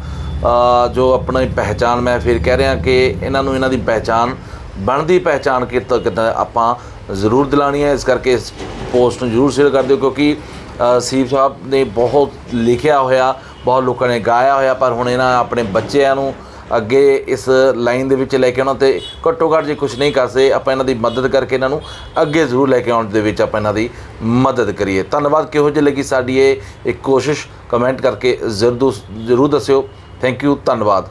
ਜੋ ਆਪਣੀ ਪਹਿਚਾਨ ਮੈਂ ਫਿਰ ਕਹਿ ਰਿਹਾ ਕਿ ਇਹਨਾਂ ਨੂੰ ਇਹਨਾਂ ਦੀ ਪਹਿਚਾਨ ਬਣਦੀ ਪਹਿਚਾਨ ਕਿਤੇ ਕਿੱਦਾਂ ਆਪਾਂ ਜ਼ਰੂਰ ਦਿਲਾਣੀ ਹੈ। ਇਸ ਕਰਕੇ ਇਸ ਪੋਸਟ ਨੂੰ ਜ਼ਰੂਰ ਸ਼ੇਅਰ ਕਰ ਦਿਓ ਕਿਉਂਕਿ ਅ, ਸੀਪ ਸਾਹਿਬ ਨੇ ਬਹੁਤ ਲਿਖਿਆ ਹੋਇਆ ਬਹੁਤ ਲੋਕਾਂ ਨੇ ਗਾਇਆ ਹੋਇਆ ਪਰ ਹੁਣ ਇਹਨਾਂ ਆਪਣੇ ਬੱਚਿਆਂ ਨੂੰ ਅੱਗੇ ਇਸ ਲਾਈਨ ਦੇ ਵਿੱਚ ਲੈ ਕੇ ਆਉਣਾ ਤੇ ਘੱਟੋ ਘੱਟ ਜੇ ਕੁਝ ਨਹੀਂ ਕਰ ਸਕਦੇ ਆਪਾਂ ਇਹਨਾਂ ਦੀ ਮਦਦ ਕਰਕੇ ਇਹਨਾਂ ਨੂੰ ਅੱਗੇ ਜ਼ਰੂਰ ਲੈ ਕੇ ਆਉਣ ਦੇ ਵਿੱਚ ਆਪਾਂ ਇਹਨਾਂ ਦੀ ਮਦਦ ਕਰੀਏ। ਧੰਨਵਾਦ। ਕਿਹੋ ਜਿਹੀ ਲੱਗੀ ਸਾਡੀ ਇਹ ਇੱਕ ਕੋਸ਼ਿਸ਼? ਕਮੈਂਟ ਕਰਕੇ ਜ਼ਰੂਰ ਜ਼ਰੂਰ ਦੱਸਿਓ। ਥੈਂਕ ਯੂ ਧੰਨਵਾਦ।